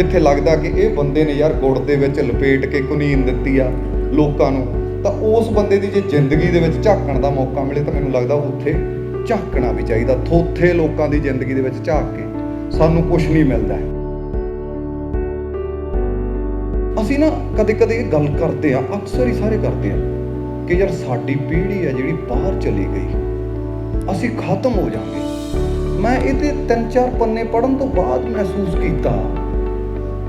ਜਿੱਥੇ ਲੱਗਦਾ ਕਿ ਇਹ ਬੰਦੇ ਨੇ ਯਾਰ ਗੁੜ ਦੇ ਵਿੱਚ ਲਪੇਟ ਕੇ ਕੁਨੀਨ ਦਿੱਤੀ ਆ ਲੋਕਾਂ ਨੂੰ, ਤਾਂ ਉਸ ਬੰਦੇ ਦੀ ਜੇ ਜ਼ਿੰਦਗੀ ਦੇ ਵਿੱਚ ਝਾਕਣ ਦਾ ਮੌਕਾ ਮਿਲੇ ਤਾਂ ਮੈਨੂੰ ਲੱਗਦਾ ਉੱਥੇ ਝਾਕਣਾ ਵੀ ਚਾਹੀਦਾ, ਥੋਥੇ ਲੋਕਾਂ ਦੀ ਜ਼ਿੰਦਗੀ ਦੇ ਵਿੱਚ ਝਾਕ ਕੇ ਸਾਨੂੰ ਕੁਝ ਨਹੀਂ ਮਿਲਦਾ। ਅਸੀਂ ਨਾ ਕਦੇ ਕਦੇ ਇਹ ਗੱਲ ਕਰਦੇ ਆ, ਅਕਸਰ ਹੀ ਸਾਰੇ ਕਰਦੇ ਆ ਕਿ ਯਾਰ ਸਾਡੀ ਪੀੜ੍ਹੀ ਆ ਜਿਹੜੀ ਬਾਹਰ ਚਲੀ ਗਈ, ਅਸੀਂ ਖਤਮ ਹੋ ਜਾਾਂਗੇ ਮੈਂ ਇਹਦੇ ਤਿੰਨ ਚਾਰ ਪੰਨੇ ਪੜਨ ਤੋਂ ਬਾਅਦ ਮਹਿਸੂਸ ਕੀਤਾ।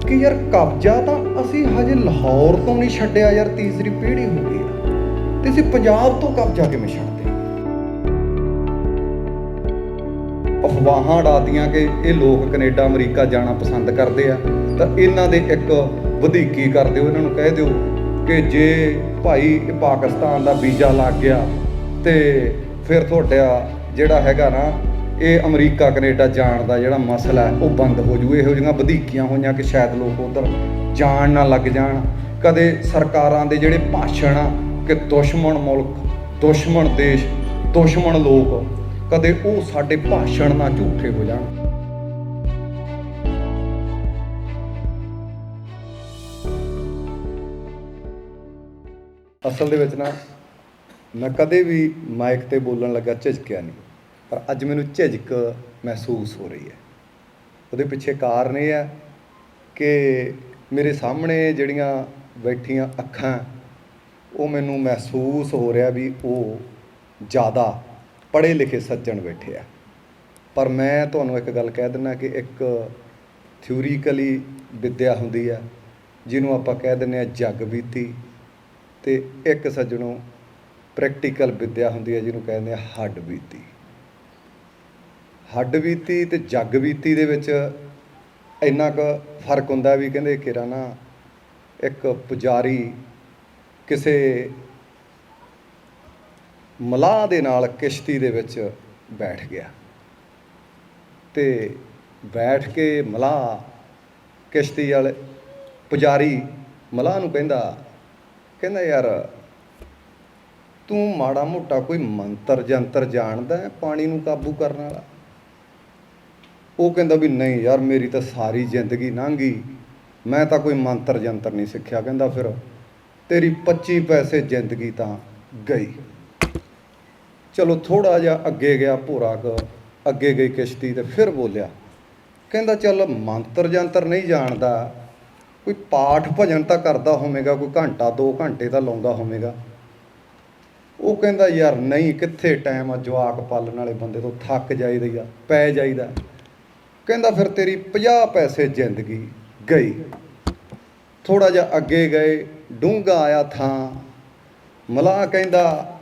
ਕਿ ਯਾਰ ਕਬਜ਼ਾ ਤਾਂ ਅਸੀਂ ਹਜੇ ਲਾਹੌਰ ਤੋਂ ਨਹੀਂ ਛੱਡਿਆ ਯਾਰ, ਤੀਸਰੀ ਪੀੜ੍ਹੀ ਹੋ। ਗਈ ਆ ਤੇ ਅਸੀਂ ਪੰਜਾਬ ਤੋਂ ਕਬਜ਼ਾ ਕਿਵੇਂ ਛੱਡਦੇ? ਅਫਵਾਹਾਂ ਡਾਦੀਆਂ ਕਿ ਇਹ ਲੋਕ ਕੈਨੇਡਾ, ਅਮਰੀਕਾ ਜਾਣਾ ਪਸੰਦ ਕਰਦੇ ਆ, ਤਾਂ ਇਹਨਾਂ ਦੇ ਇੱਕ ਵਧੀਕੀ ਕਰ ਦਿਓ, ਇਹਨਾਂ ਨੂੰ ਕਹਿ ਦਿਓ ਕਿ ਜੇ ਭਾਈ ਇਹ ਪਾਕਿਸਤਾਨ ਦਾ ਵੀਜ਼ਾ ਲੱਗ ਗਿਆ ਤੇ ਫਿਰ ਤੁਹਾਡਾ ਜਿਹੜਾ ਹੈਗਾ ਨਾ ਇਹ ਅਮਰੀਕਾ, ਕੈਨੇਡਾ ਜਾਣ ਦਾ ਜਿਹੜਾ ਮਸਲਾ ਹੈ, ਉਹ ਬੰਦ ਹੋ ਜੂ। ਇਹੋ ਜਿਹੀਆਂ ਵਧੀਕੀਆਂ ਹੋਈਆਂ ਕਿ ਸ਼ਾਇਦ ਲੋਕ ਉਧਰ ਜਾਣ ਨਾ ਲੱਗ ਜਾਣ। ਕਦੇ ਸਰਕਾਰਾਂ ਦੇ ਜਿਹੜੇ ਭਾਸ਼ਣ ਆ ਕਿ ਦੁਸ਼ਮਣ ਮੁਲਕ, ਦੁਸ਼ਮਣ ਦੇਸ਼, ਦੁਸ਼ਮਣ ਲੋਕ, ਕਦੇ ਉਹ ਸਾਡੇ ਭਾਸ਼ਣ ਨਾਲ ਝੂਠੇ ਹੋ ਜਾਣ। ਅਸਲ ਦੇ ਵਿੱਚ ਨਾ, ਮੈਂ ਕਦੇ ਵੀ ਮਾਈਕ ਤੇ ਬੋਲਣ ਲੱਗਾ ਝਿਜਕਿਆ ਨਹੀਂ। ਪਰ ਅੱਜ ਮੈਨੂੰ ਝਿਜਕ ਮਹਿਸੂਸ ਹੋ ਰਹੀ ਹੈ। ਉਹਦੇ ਪਿੱਛੇ ਕਾਰਨ ਇਹ ਹੈ ਕਿ ਮੇਰੇ ਸਾਹਮਣੇ ਜਿਹੜੀਆਂ ਬੈਠੀਆਂ ਅੱਖਾਂ, ਉਹ ਮੈਨੂੰ ਮਹਿਸੂਸ ਹੋ ਰਿਹਾ ਵੀ ਉਹ ਜ਼ਿਆਦਾ ਪੜ੍ਹੇ ਲਿਖੇ ਸੱਜਣ ਬੈਠੇ ਆ। ਪਰ ਮੈਂ ਤੁਹਾਨੂੰ ਇੱਕ ਗੱਲ ਕਹਿ ਦਿੰਦਾ ਕਿ ਇੱਕ ਥਿਊਰੀਕਲੀ ਵਿੱਦਿਆ ਹੁੰਦੀ ਆ, ਜਿਹਨੂੰ ਆਪਾਂ ਕਹਿ ਦਿੰਦੇ ਆ ਜਗ ਬੀਤੀ ਤੇ ਇੱਕ ਸੱਜਣੋਂ ਪ੍ਰੈਕਟੀਕਲ ਵਿੱਦਿਆ ਹੁੰਦੀ ਹੈ ਜਿਹਨੂੰ ਕਹਿੰਦੇ ਆ ਹੱਡ ਬੀਤੀ। ਹੱਡ ਬੀਤੀ ਤੇ ਜੱਗ ਬੀਤੀ ਦੇ ਵਿੱਚ ਇੰਨਾ ਕੁ ਫ਼ਰਕ ਹੁੰਦਾ ਵੀ ਕਹਿੰਦੇ ਕਿਰਾ ਨਾ ਇੱਕ ਪੁਜਾਰੀ ਕਿਸੇ ਮਲਾਹ ਦੇ ਨਾਲ ਕਿਸ਼ਤੀ ਦੇ ਵਿੱਚ ਬੈਠ ਗਿਆ। ਤੇ ਬੈਠ ਕੇ ਮਲਾਹ ਕਿਸ਼ਤੀ ਵਾਲੇ ਪੁਜਾਰੀ ਮਲਾਹ ਨੂੰ ਕਹਿੰਦਾ ਕਹਿੰਦਾ ਯਾਰ ਤੂੰ ਮਾੜਾ ਮੋਟਾ ਕੋਈ ਮੰਤਰ ਜੰਤਰ ਜਾਣਦਾ ਪਾਣੀ ਨੂੰ ਕਾਬੂ ਕਰਨ ਵਾਲਾ। ਉਹ ਕਹਿੰਦਾ ਵੀ ਨਹੀਂ ਯਾਰ, ਮੇਰੀ ਤਾਂ ਸਾਰੀ ਜ਼ਿੰਦਗੀ ਲੰਘ ਗਈ। ਮੈਂ ਤਾਂ ਕੋਈ ਮੰਤਰ ਜੰਤਰ ਨਹੀਂ ਸਿੱਖਿਆ, ਕਹਿੰਦਾ ਫਿਰ ਤੇਰੀ 25 ਪੈਸੇ ਜ਼ਿੰਦਗੀ ਤਾਂ ਗਈ। ਚਲੋ ਥੋੜਾ ਜਿਹਾ ਅੱਗੇ ਗਿਆ ਭੋਰਾ ਕ, ਅੱਗੇ ਗਈ ਕਿਸ਼ਤੀ ਤੇ ਫਿਰ ਬੋਲਿਆ, ਕਹਿੰਦਾ ਚੱਲ ਮੰਤਰ ਜੰਤਰ ਨਹੀਂ ਜਾਣਦਾ, ਕੋਈ ਪਾਠ ਭਜਨ ਤਾਂ ਕਰਦਾ ਹੋਵੇਗਾ, ਕੋਈ ਘੰਟਾ 2 ਘੰਟੇ ਤਾਂ ਲਾਉਂਦਾ ਹੋਵੇਗਾ। ਉਹ ਕਹਿੰਦਾ ਯਾਰ ਨਹੀਂ, ਕਿੱਥੇ ਟਾਈਮ ਆ ਜਵਾਕ ਪਾਲਣ ਵਾਲੇ ਬੰਦੇ ਤੋਂ, ਥੱਕ ਜਾਈਦਾ ਆ, ਪੈ ਜਾਈਦਾ। ਕਹਿੰਦਾ ਫਿਰ ਤੇਰੀ 50 ਪੈਸੇ ਜ਼ਿੰਦਗੀ ਗਈ। ਥੋੜਾ ਜਿਹਾ ਅੱਗੇ ਗਏ ਡੂੰਗਾ ਆਇਆ ਥਾਂ। ਮਲਾਹ ਕਹਿੰਦਾ,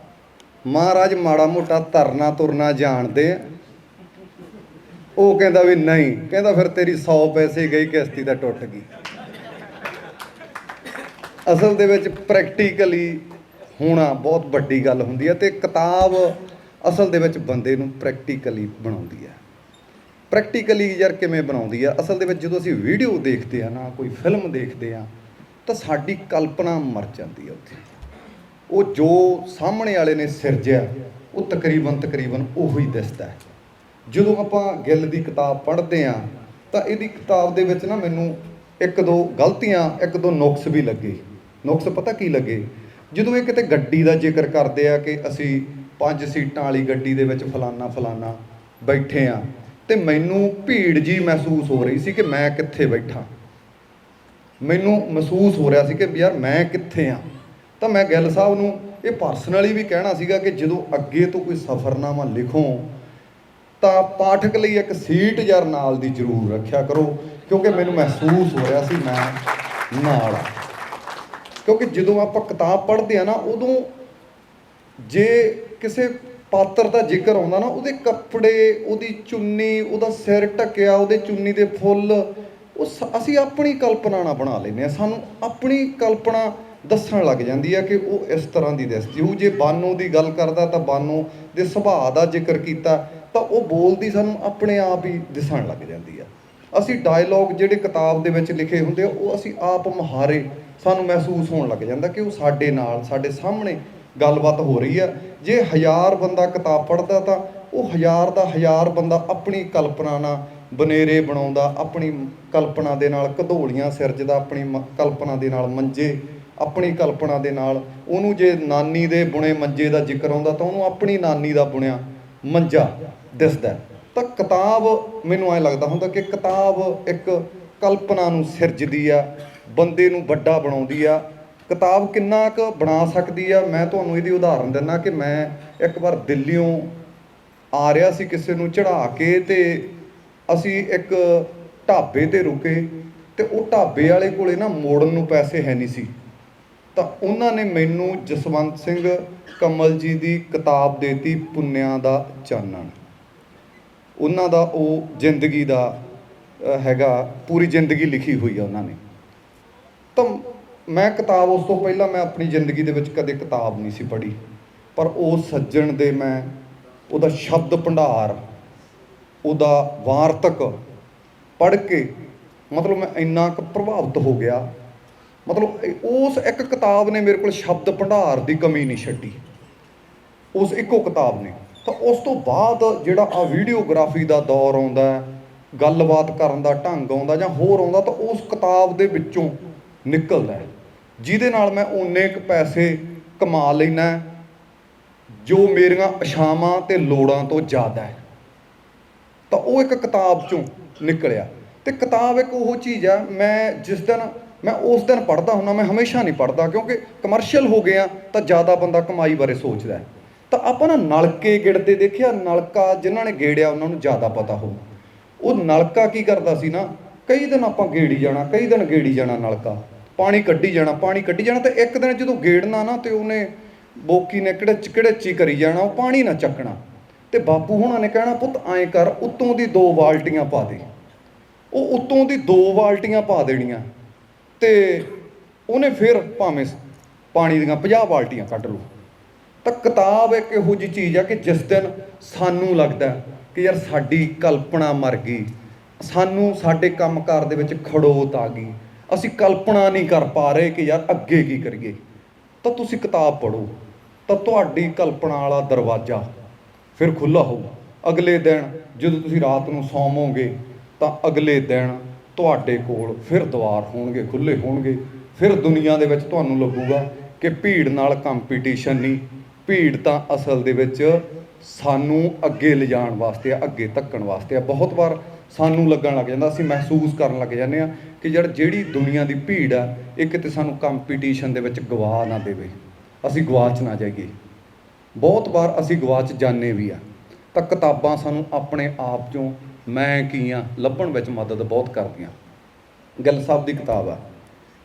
ਮਹਾਰਾਜ, ਮਾੜਾ ਮੋਟਾ ਤਰਨਾ ਤੁਰਨਾ ਜਾਣਦੇ ਆ। ਉਹ ਕਹਿੰਦਾ ਵੀ ਨਹੀਂ। ਕਹਿੰਦਾ ਫਿਰ ਤੇਰੀ 100 ਪੈਸੇ ਗਈ, ਕਿਸ਼ਤੀ ਤਾਂ ਟੁੱਟ ਗਈ। ਅਸਲ ਦੇ ਵਿੱਚ ਪ੍ਰੈਕਟੀਕਲੀ ਹੋਣਾ ਬਹੁਤ ਵੱਡੀ ਗੱਲ ਹੁੰਦੀ ਹੈ ਤੇ ਕਿਤਾਬ ਅਸਲ ਦੇ ਵਿੱਚ ਬੰਦੇ ਨੂੰ ਪ੍ਰੈਕਟੀਕਲੀ ਬਣਾਉਂਦੀ ਹੈ ਪ੍ਰੈਕਟੀਕਲੀ ਯਾਰ ਕਿਵੇਂ ਬਣਾਉਂਦੀ ਆ? ਅਸਲ ਦੇ ਵਿੱਚ ਜਦੋਂ ਅਸੀਂ ਵੀਡੀਓ ਦੇਖਦੇ ਆ ਨਾ, ਕੋਈ ਫਿਲਮ ਦੇਖਦੇ ਆ, ਤਾਂ ਸਾਡੀ ਕਲਪਨਾ ਮਰ ਜਾਂਦੀ ਆ ਉੱਥੇ। ਉਹ ਜੋ ਸਾਹਮਣੇ ਵਾਲੇ ਨੇ ਸਿਰਜਿਆ ਉਹ ਤਕਰੀਬਨ ਤਕਰੀਬਨ ਉਹੀ ਦਿਸਦਾ ਹੈ। ਜਦੋਂ ਆਪਾਂ ਗਿੱਲ ਦੀ ਕਿਤਾਬ ਪੜ੍ਹਦੇ ਆ, ਤਾਂ ਇਹਦੀ ਕਿਤਾਬ ਦੇ ਵਿੱਚ ਨਾ ਮੈਨੂੰ ਇੱਕ ਦੋ ਗਲਤੀਆਂ, ਇੱਕ ਦੋ ਨੁਕਸ ਵੀ ਲੱਗੇ। ਨੁਕਸ ਪਤਾ ਕੀ ਲੱਗੇ? ਜਦੋਂ ਇਹ ਕਿਤੇ ਗੱਡੀ ਦਾ ਜ਼ਿਕਰ ਕਰਦੇ ਆ ਕਿ ਅਸੀਂ ਪੰਜ ਸੀਟਾਂ ਵਾਲੀ ਗੱਡੀ ਦੇ ਵਿੱਚ ਫਲਾਨਾ ਫਲਾਨਾ ਬੈਠੇ ਆ ਤੇ ਮੈਨੂੰ ਭੀੜ ਜੀ ਮਹਿਸੂਸ ਹੋ ਰਹੀ ਸੀ ਕਿ ਮੈਂ ਕਿੱਥੇ ਬੈਠਾ। ਮੈਨੂੰ ਮਹਿਸੂਸ ਹੋ ਰਿਹਾ ਸੀ ਕਿ ਯਾਰ ਮੈਂ ਕਿੱਥੇ ਆ। ਤਾਂ ਮੈਂ ਗਿੱਲ ਸਾਹਿਬ ਨੂੰ ਇਹ ਪਰਸਨਲੀ ਵੀ ਕਹਿਣਾ ਸੀਗਾ ਕਿ ਜਦੋਂ ਅੱਗੇ ਤੋਂ ਕੋਈ ਸਫ਼ਰਨਾਮਾ ਲਿਖੋ, ਤਾਂ ਪਾਠਕ ਲਈ ਇੱਕ ਸੀਟ ਯਾਰ ਨਾਲ ਦੀ ਜ਼ਰੂਰ ਰੱਖਿਆ ਕਰੋ, ਕਿਉਂਕਿ ਮੈਨੂੰ ਮਹਿਸੂਸ ਹੋ ਰਿਹਾ ਸੀ ਮੈਂ ਨਾਲ ਕਿਉਂਕਿ ਜਦੋਂ ਆਪਾਂ ਕਿਤਾਬ ਪੜ੍ਹਦੇ ਆ ਨਾ, ਉਦੋਂ ਜੇ ਕਿਸੇ ਪਾਤਰ ਦਾ ਜ਼ਿਕਰ ਆਉਂਦਾ ਨਾ, ਉਹਦੇ ਕੱਪੜੇ, ਉਹਦੀ ਚੁੰਨੀ, ਉਹਦਾ ਸਿਰ ਢੱਕਿਆ, ਉਹਦੇ ਚੁੰਨੀ ਦੇ ਫੁੱਲ, ਉਹ ਸ- ਅਸੀਂ ਆਪਣੀ ਕਲਪਨਾ ਨਾਲ ਬਣਾ ਲੈਂਦੇ ਆ ਸਾਨੂੰ ਆਪਣੀ ਕਲਪਨਾ ਦੱਸਣ ਲੱਗ ਜਾਂਦੀ ਹੈ ਕਿ ਉਹ ਇਸ ਤਰ੍ਹਾਂ ਦੀ ਦਿਸਦੀ ਹੋਊ ਜੇ ਬਾਨੋ ਦੀ ਗੱਲ ਕਰਦਾ, ਤਾਂ ਬਾਨੋ ਦੇ ਸੁਭਾਅ ਦਾ ਜ਼ਿਕਰ ਕੀਤਾ, ਤਾਂ ਉਹ ਬੋਲਦੀ ਸਾਨੂੰ ਆਪਣੇ ਆਪ ਹੀ ਦਿਸਣ ਲੱਗ ਜਾਂਦੀ ਆ। ਅਸੀਂ ਡਾਇਲੌਗ ਜਿਹੜੇ ਕਿਤਾਬ ਦੇ ਵਿੱਚ ਲਿਖੇ ਹੁੰਦੇ ਆ, ਉਹ ਅਸੀਂ ਆਪ ਮੁਹਾਰੇ ਸਾਨੂੰ ਮਹਿਸੂਸ ਹੋਣ ਲੱਗ ਜਾਂਦਾ ਕਿ ਉਹ ਸਾਡੇ ਨਾਲ, ਸਾਡੇ ਸਾਹਮਣੇ ਗੱਲਬਾਤ ਹੋ ਰਹੀ ਆ ਜੇ ਹਜ਼ਾਰ ਬੰਦਾ ਕਿਤਾਬ ਪੜ੍ਹਦਾ ਤਾਂ ਉਹ ਹਜ਼ਾਰ ਦਾ ਹਜ਼ਾਰ ਬੰਦਾ ਆਪਣੀ ਕਲਪਨਾ ਨਾਲ ਬਨੇਰੇ ਬਣਾਉਂਦਾ, ਆਪਣੀ ਕਲਪਨਾ ਦੇ ਨਾਲ ਕਧੋਲੀਆਂ ਸਿਰਜਦਾ, ਆਪਣੀ ਮ- ਕਲਪਨਾ ਦੇ ਨਾਲ ਮੰਜੇ, ਆਪਣੀ ਕਲਪਨਾ ਦੇ ਨਾਲ ਉਹਨੂੰ ਜੇ ਨਾਨੀ ਦੇ ਬੁਣੇ ਮੰਜੇ ਦਾ ਜ਼ਿਕਰ ਆਉਂਦਾ ਤਾਂ ਉਹਨੂੰ ਆਪਣੀ ਨਾਨੀ ਦਾ ਬੁਣਿਆ ਮੰਜਾ ਦਿਸਦਾ। ਤਾਂ ਕਿਤਾਬ, ਮੈਨੂੰ ਐ ਲੱਗਦਾ ਹੁੰਦਾ ਕਿ ਕਿਤਾਬ ਇੱਕ ਕਲਪਨਾ ਨੂੰ ਸਿਰਜਦੀ ਆ, ਬੰਦੇ ਨੂੰ ਵੱਡਾ ਬਣਾਉਂਦੀ ਆ ਕਿਤਾਬ ਕਿੰਨਾ ਕੁ ਬਣਾ ਸਕਦੀ ਆ? ਮੈਂ ਤੁਹਾਨੂੰ ਇਹਦੀ ਉਦਾਹਰਨ ਦਿੰਦਾ ਕਿ ਮੈਂ ਇੱਕ ਵਾਰ ਦਿੱਲੀੋਂ ਆ ਰਿਹਾ ਸੀ ਕਿਸੇ ਨੂੰ ਚੜਾ ਕੇ ਤੇ ਅਸੀਂ ਇੱਕ ਢਾਬੇ ਤੇ ਰੁਕੇ ਤੇ ਉਹ ਢਾਬੇ ਵਾਲੇ ਕੋਲੇ ਨਾ ਮੋੜਨ ਨੂੰ ਪੈਸੇ ਹੈ ਨਹੀਂ ਸੀ। ਤਾਂ ਉਹਨਾਂ ਨੇ ਮੈਨੂੰ ਜਸਵੰਤ ਸਿੰਘ ਕਮਲ ਜੀ ਦੀ ਕਿਤਾਬ ਦੇਤੀ ਪੁੰਨਿਆਂ ਦਾ ਚਾਨਣ। ਉਹਨਾਂ ਦਾ ਉਹ ਜ਼ਿੰਦਗੀ ਦਾ ਹੈਗਾ, ਪੂਰੀ ਜ਼ਿੰਦਗੀ ਲਿਖੀ ਹੋਈ ਆ ਉਹਨਾਂ ਨੇ। ਤਾਂ ਮੈਂ ਕਿਤਾਬ ਉਸ ਤੋਂ ਪਹਿਲਾਂ ਮੈਂ ਆਪਣੀ ਜ਼ਿੰਦਗੀ ਦੇ ਵਿੱਚ ਕਦੇ ਕਿਤਾਬ ਨਹੀਂ ਸੀ ਪੜ੍ਹੀ ਪਰ ਉਹ ਸੱਜਣ ਦੇ ਮੈਂ ਉਹਦਾ ਸ਼ਬਦ ਭੰਡਾਰ ਉਹਦਾ ਵਾਰਤਕ ਪੜ੍ਹ ਕੇ ਮਤਲਬ ਮੈਂ ਇੰਨਾ ਕੁ ਪ੍ਰਭਾਵਿਤ ਹੋ ਗਿਆ। ਮਤਲਬ ਉਸ ਇੱਕ ਕਿਤਾਬ ਨੇ ਮੇਰੇ ਕੋਲ ਸ਼ਬਦ ਭੰਡਾਰ ਦੀ ਕਮੀ ਨਹੀਂ ਛੱਡੀ। ਉਸ ਇੱਕੋ ਕਿਤਾਬ ਨੇ। ਤਾਂ ਉਸ ਤੋਂ ਬਾਅਦ ਜਿਹੜਾ ਆ ਵੀਡੀਓਗ੍ਰਾਫੀ ਦਾ ਦੌਰ ਆਉਂਦਾ ਗੱਲਬਾਤ ਕਰਨ ਦਾ ਢੰਗ ਆਉਂਦਾ ਜਾਂ ਹੋਰ ਆਉਂਦਾ ਤਾਂ ਉਸ ਕਿਤਾਬ ਦੇ ਵਿੱਚੋਂ ਨਿਕਲਦਾ ਹੈ, ਜਿਹਦੇ ਨਾਲ ਮੈਂ ਓਨੇ ਕੁ ਪੈਸੇ ਕਮਾ ਲੈਣਾ ਜੋ ਮੇਰੀਆਂ ਇਛਾਵਾਂ ਤੇ ਲੋੜਾਂ ਤੋਂ ਜ਼ਿਆਦਾ ਹੈ। ਤਾਂ ਉਹ ਇੱਕ ਕਿਤਾਬ ਚੋਂ ਨਿਕਲਿਆ। ਤੇ ਕਿਤਾਬ ਇੱਕ ਉਹ ਚੀਜ਼ ਆ, ਮੈਂ ਜਿਸ ਦਿਨ, ਮੈਂ ਉਸ ਦਿਨ ਪੜ੍ਹਦਾ ਹੁੰਦਾ, ਮੈਂ ਹਮੇਸ਼ਾ ਨਹੀਂ ਪੜ੍ਹਦਾ, ਕਿਉਂਕਿ ਕਮਰਸ਼ੀਅਲ ਹੋ ਗਿਆ ਤਾਂ ਜ਼ਿਆਦਾ ਬੰਦਾ ਕਮਾਈ ਬਾਰੇ ਸੋਚਦਾ ਤਾਂ ਆਪਾਂ ਨਾ ਨਲਕੇ ਗਿੜਦੇ ਦੇਖਿਆ, ਨਲਕਾ ਜਿਨ੍ਹਾਂ ਨੇ ਗੇੜਿਆ, ਉਹਨਾਂ ਨੂੰ ਜ਼ਿਆਦਾ ਪਤਾ ਹੋਊ। ਉਹ ਨਲਕਾ ਕੀ ਕਰਦਾ ਸੀ ਨਾ, ਕਈ ਦਿਨ ਆਪਾਂ ਗੇੜੀ ਜਾਣਾ, ਕਈ ਦਿਨ ਗੇੜੀ ਜਾਣਾ ਨਲਕਾ। ਪਾਣੀ ਕੱਢੀ ਜਾਣਾ, ਪਾਣੀ ਕੱਢੀ ਜਾਣਾ ਤੇ ਇੱਕ ਦਿਨ ਜਦੋਂ ਗੇੜਨਾ ਨਾ ਤੇ ਉਹਨੇ ਬੋਕੀ ਨੇ ਕਿਹੜੇ ਕਿਹੜੇਚੀ ਕਰੀ ਜਾਣਾ, ਉਹ ਪਾਣੀ ਨਾ ਚੱਕਣਾ। ਤੇ ਬਾਪੂ ਹੁਣਾਂ ਨੇ ਕਹਿਣਾ, ਪੁੱਤ, ਐਂ ਕਰ, ਉੱਤੋਂ ਦੀ ਦੋ ਬਾਲਟੀਆਂ ਪਾ ਦੇ। ਉਹ ਉੱਤੋਂ ਦੀ ਦੋ ਬਾਲਟੀਆਂ ਪਾ ਦੇਣੀਆਂ ਤੇ ਉਹਨੇ ਫਿਰ ਭਾਵੇਂ ਪਾਣੀ ਦੀਆਂ 50 ਬਾਲਟੀਆਂ ਕੱਢ ਲਓ। ਤਾਂ ਕਿਤਾਬ ਇੱਕ ਇਹੋ ਜਿਹੀ ਚੀਜ਼ ਆ ਕਿ ਜਿਸ ਦਿਨ ਸਾਨੂੰ ਲੱਗਦਾ ਕਿ ਯਾਰ ਸਾਡੀ ਕਲਪਨਾ ਮਰ ਗਈ, ਸਾਨੂੰ ਸਾਡੇ ਕੰਮਕਾਰ ਦੇ ਵਿੱਚ ਖੜੋਤ ਆ ਗਈ ਅਸੀਂ ਕਲਪਨਾ ਨਹੀਂ ਕਰ ਪਾ ਰਹੇ ਕਿ ਯਾਰ ਅੱਗੇ ਕੀ ਕਰੀਏ। ਤਾਂ ਤੁਸੀਂ ਕਿਤਾਬ ਪੜ੍ਹੋ, ਤਾਂ ਤੁਹਾਡੀ ਕਲਪਨਾ ਵਾਲਾ ਦਰਵਾਜ਼ਾ ਫਿਰ ਖੁੱਲਾ ਹੋਊਗਾ। ਅਗਲੇ ਦਿਨ ਜਦੋਂ ਤੁਸੀਂ ਰਾਤ ਨੂੰ ਸੌਵੋਗੇ, ਤਾਂ ਅਗਲੇ ਦਿਨ ਤੁਹਾਡੇ ਕੋਲ ਫਿਰ ਦੁਆਰ ਹੋਣਗੇ ਖੁੱਲੇ ਹੋਣਗੇ। ਫਿਰ ਦੁਨੀਆ ਦੇ ਵਿੱਚ ਤੁਹਾਨੂੰ ਲੱਗੂਗਾ ਕਿ ਭੀੜ ਨਾਲ ਕੰਪੀਟੀਸ਼ਨ ਨਹੀਂ। ਭੀੜ ਤਾਂ ਅਸਲ ਦੇ ਵਿੱਚ ਸਾਨੂੰ ਅੱਗੇ ਲਿਜਾਣ ਵਾਸਤੇ ਆ, ਅੱਗੇ ਧੱਕਣ ਵਾਸਤੇ ਆ। ਬਹੁਤ ਵਾਰ ਸਾਨੂੰ ਲੱਗਣ ਲੱਗ ਜਾਂਦਾ, ਅਸੀਂ ਮਹਿਸੂਸ ਕਰਨ ਲੱਗ ਜਾਂਦੇ ਆ ਕਿ ਯਾਰ ਜਿਹੜੀ ਦੁਨੀਆ ਦੀ ਭੀੜ ਆ ਇਹ ਕਿਤੇ ਸਾਨੂੰ ਕੰਪੀਟੀਸ਼ਨ ਦੇ ਵਿੱਚ ਗਵਾ ਨਾ ਦੇਵੇ। ਅਸੀਂ ਗਵਾਚ ਨਾ ਜਾਈਏ। ਬਹੁਤ ਵਾਰ ਅਸੀਂ ਗਵਾਚ ਜਾਂਦੇ ਵੀ ਆ। ਤਾਂ ਕਿਤਾਬਾਂ ਸਾਨੂੰ ਆਪਣੇ ਆਪ ਚੋਂ ਮੈਂ ਕੀ ਆ, ਲੱਭਣ ਵਿੱਚ ਮਦਦ ਬਹੁਤ ਕਰਦੀਆਂ। ਗਿੱਲ ਸਾਹਿਬ ਦੀ ਕਿਤਾਬ ਆ।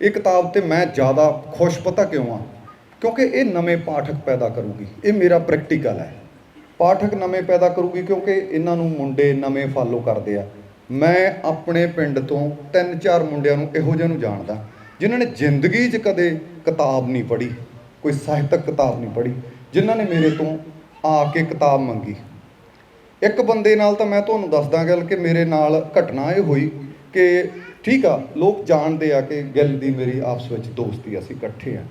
ਇਹ ਕਿਤਾਬ ਤੇ ਮੈਂ ਜ਼ਿਆਦਾ ਖੁਸ਼ ਪਤਾ ਕਿਉਂ ਆ? ਕਿਉਂਕਿ ਇਹ ਨਵੇਂ ਪਾਠਕ ਪੈਦਾ ਕਰੂਗੀ। ਇਹ ਮੇਰਾ ਪ੍ਰੈਕਟੀਕਲ ਹੈ ਪਾਠਕ ਨਵੇਂ ਪੈਦਾ ਕਰੂਗੀ ਕਿਉਂਕਿ ਇਹਨਾਂ ਨੂੰ ਮੁੰਡੇ ਨਵੇਂ ਫਾਲੋ ਕਰਦੇ ਆ। ਮੈਂ ਆਪਣੇ ਪਿੰਡ ਤੋਂ ਤਿੰਨ ਚਾਰ ਮੁੰਡਿਆਂ ਨੂੰ ਇਹੋ ਜਿਹੇ ਨੂੰ ਜਾਣਦਾ, ਜਿਨ੍ਹਾਂ ਨੇ ਜ਼ਿੰਦਗੀ 'ਚ ਕਦੇ ਕਿਤਾਬ ਨਹੀਂ ਪੜ੍ਹੀ, ਕੋਈ ਸਾਹਿਤਕ ਕਿਤਾਬ ਨਹੀਂ ਪੜ੍ਹੀ, ਜਿਨ੍ਹਾਂ ਨੇ ਮੇਰੇ ਤੋਂ ਆ ਕੇ ਕਿਤਾਬ ਮੰਗੀ। ਇੱਕ ਬੰਦੇ ਨਾਲ ਤਾਂ ਮੈਂ ਤੁਹਾਨੂੰ ਦੱਸਦਾ ਗੱਲ ਕਿ ਮੇਰੇ ਨਾਲ ਘਟਨਾ ਇਹ ਹੋਈ ਕਿ ਠੀਕ ਆ, ਲੋਕ ਜਾਣਦੇ ਆ ਕਿ ਗਿੱਲ ਦੀ ਮੇਰੀ ਆਪਸ ਵਿੱਚ ਦੋਸਤੀ ਅਸੀਂ ਇਕੱਠੇ ਆ।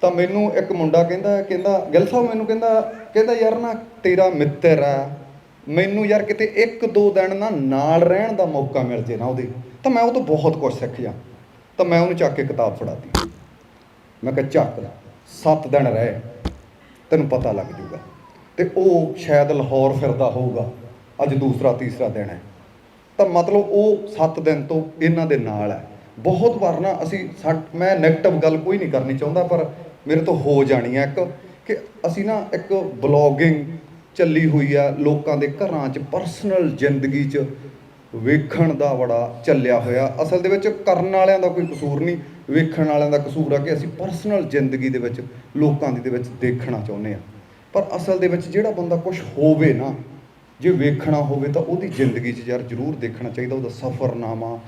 ਤਾਂ ਮੈਨੂੰ ਇੱਕ ਮੁੰਡਾ ਕਹਿੰਦਾ ਕਹਿੰਦਾ, ਗਿੱਲ ਸਾਹਿਬ ਮੈਨੂੰ ਕਹਿੰਦਾ ਕਹਿੰਦਾ ਯਾਰ ਨਾ ਤੇਰਾ ਮਿੱਤਰ ਆ। ਮੈਨੂੰ ਯਾਰ ਕਿਤੇ ਇੱਕ ਦੋ ਦਿਨ ਨਾ ਨਾਲ ਰਹਿਣ ਦਾ ਮੌਕਾ ਮਿਲ ਜੇ ਨਾ ਉਹਦੇ। ਤਾਂ ਮੈਂ ਉਹ ਤੋਂ ਬਹੁਤ ਕੁਝ ਸਿੱਖ ਜਾ ਤਾਂ ਮੈਂ ਉਹਨੂੰ ਚੱਕ ਕੇ ਕਿਤਾਬ ਫੜਾਤੀ। ਮੈਂ ਕਿਹਾ, ਚੱਕ 7 ਦਿਨ ਰਹਿ, ਤੈਨੂੰ ਪਤਾ ਲੱਗ ਜਾਊਗਾ ਤੇ ਉਹ ਸ਼ਾਇਦ ਲਾਹੌਰ ਫਿਰਦਾ ਹੋਊਗਾ। ਅੱਜ ਦੂਸਰਾ, ਤੀਸਰਾ ਦਿਨ ਹੈ। ਤਾਂ ਮਤਲਬ ਉਹ 7 ਦਿਨ ਤੋਂ ਇਹਨਾਂ ਦੇ ਨਾਲ ਹੈ। ਬਹੁਤ ਵਾਰ ਨਾ ਅਸੀਂ ਸਾ- ਮੈਂ 네ਗੇਟਿਵ ਗੱਲ ਕੋਈ ਨਹੀਂ ਕਰਨੀ ਚਾਹੁੰਦਾ, ਪਰ ਮੇਰੇ ਤੋਂ ਹੋ ਜਾਣੀ ਹੈ ਇੱਕ ਕਿ ਅਸੀਂ ਨਾ ਇੱਕ ਬਲੌਗਿੰਗ ਚੱਲੀ ਹੋਈ ਆ ਲੋਕਾਂ ਦੇ ਘਰਾਂ 'ਚ ਪਰਸਨਲ ਜ਼ਿੰਦਗੀ 'ਚ ਵੇਖਣ ਦਾ ਬੜਾ ਚੱਲਿਆ ਹੋਇਆ। ਅਸਲ ਦੇ ਵਿੱਚ ਕਰਨ ਵਾਲਿਆਂ ਦਾ ਕੋਈ ਕਸੂਰ ਨਹੀਂ, ਵੇਖਣ ਵਾਲਿਆਂ ਦਾ ਕਸੂਰ ਆ ਕਿ ਅਸੀਂ ਪਰਸਨਲ ਜ਼ਿੰਦਗੀ ਦੇ ਵਿੱਚ ਲੋਕਾਂ ਦੀ ਦੇ ਵਿੱਚ ਦੇਖਣਾ ਚਾਹੁੰਦੇ ਆ। ਪਰ ਅਸਲ ਦੇ ਵਿੱਚ ਜਿਹੜਾ ਬੰਦਾ ਕੁਝ ਹੋਵੇ ਨਾ, ਜੇ ਵੇਖਣਾ ਹੋਵੇ ਤਾਂ ਉਹਦੀ ਜ਼ਿੰਦਗੀ 'ਚ ਯਾਰ ਜ਼ਰੂਰ ਦੇਖਣਾ ਚਾਹੀਦਾ, ਉਹਦਾ ਸਫ਼ਰਨਾਮਾ,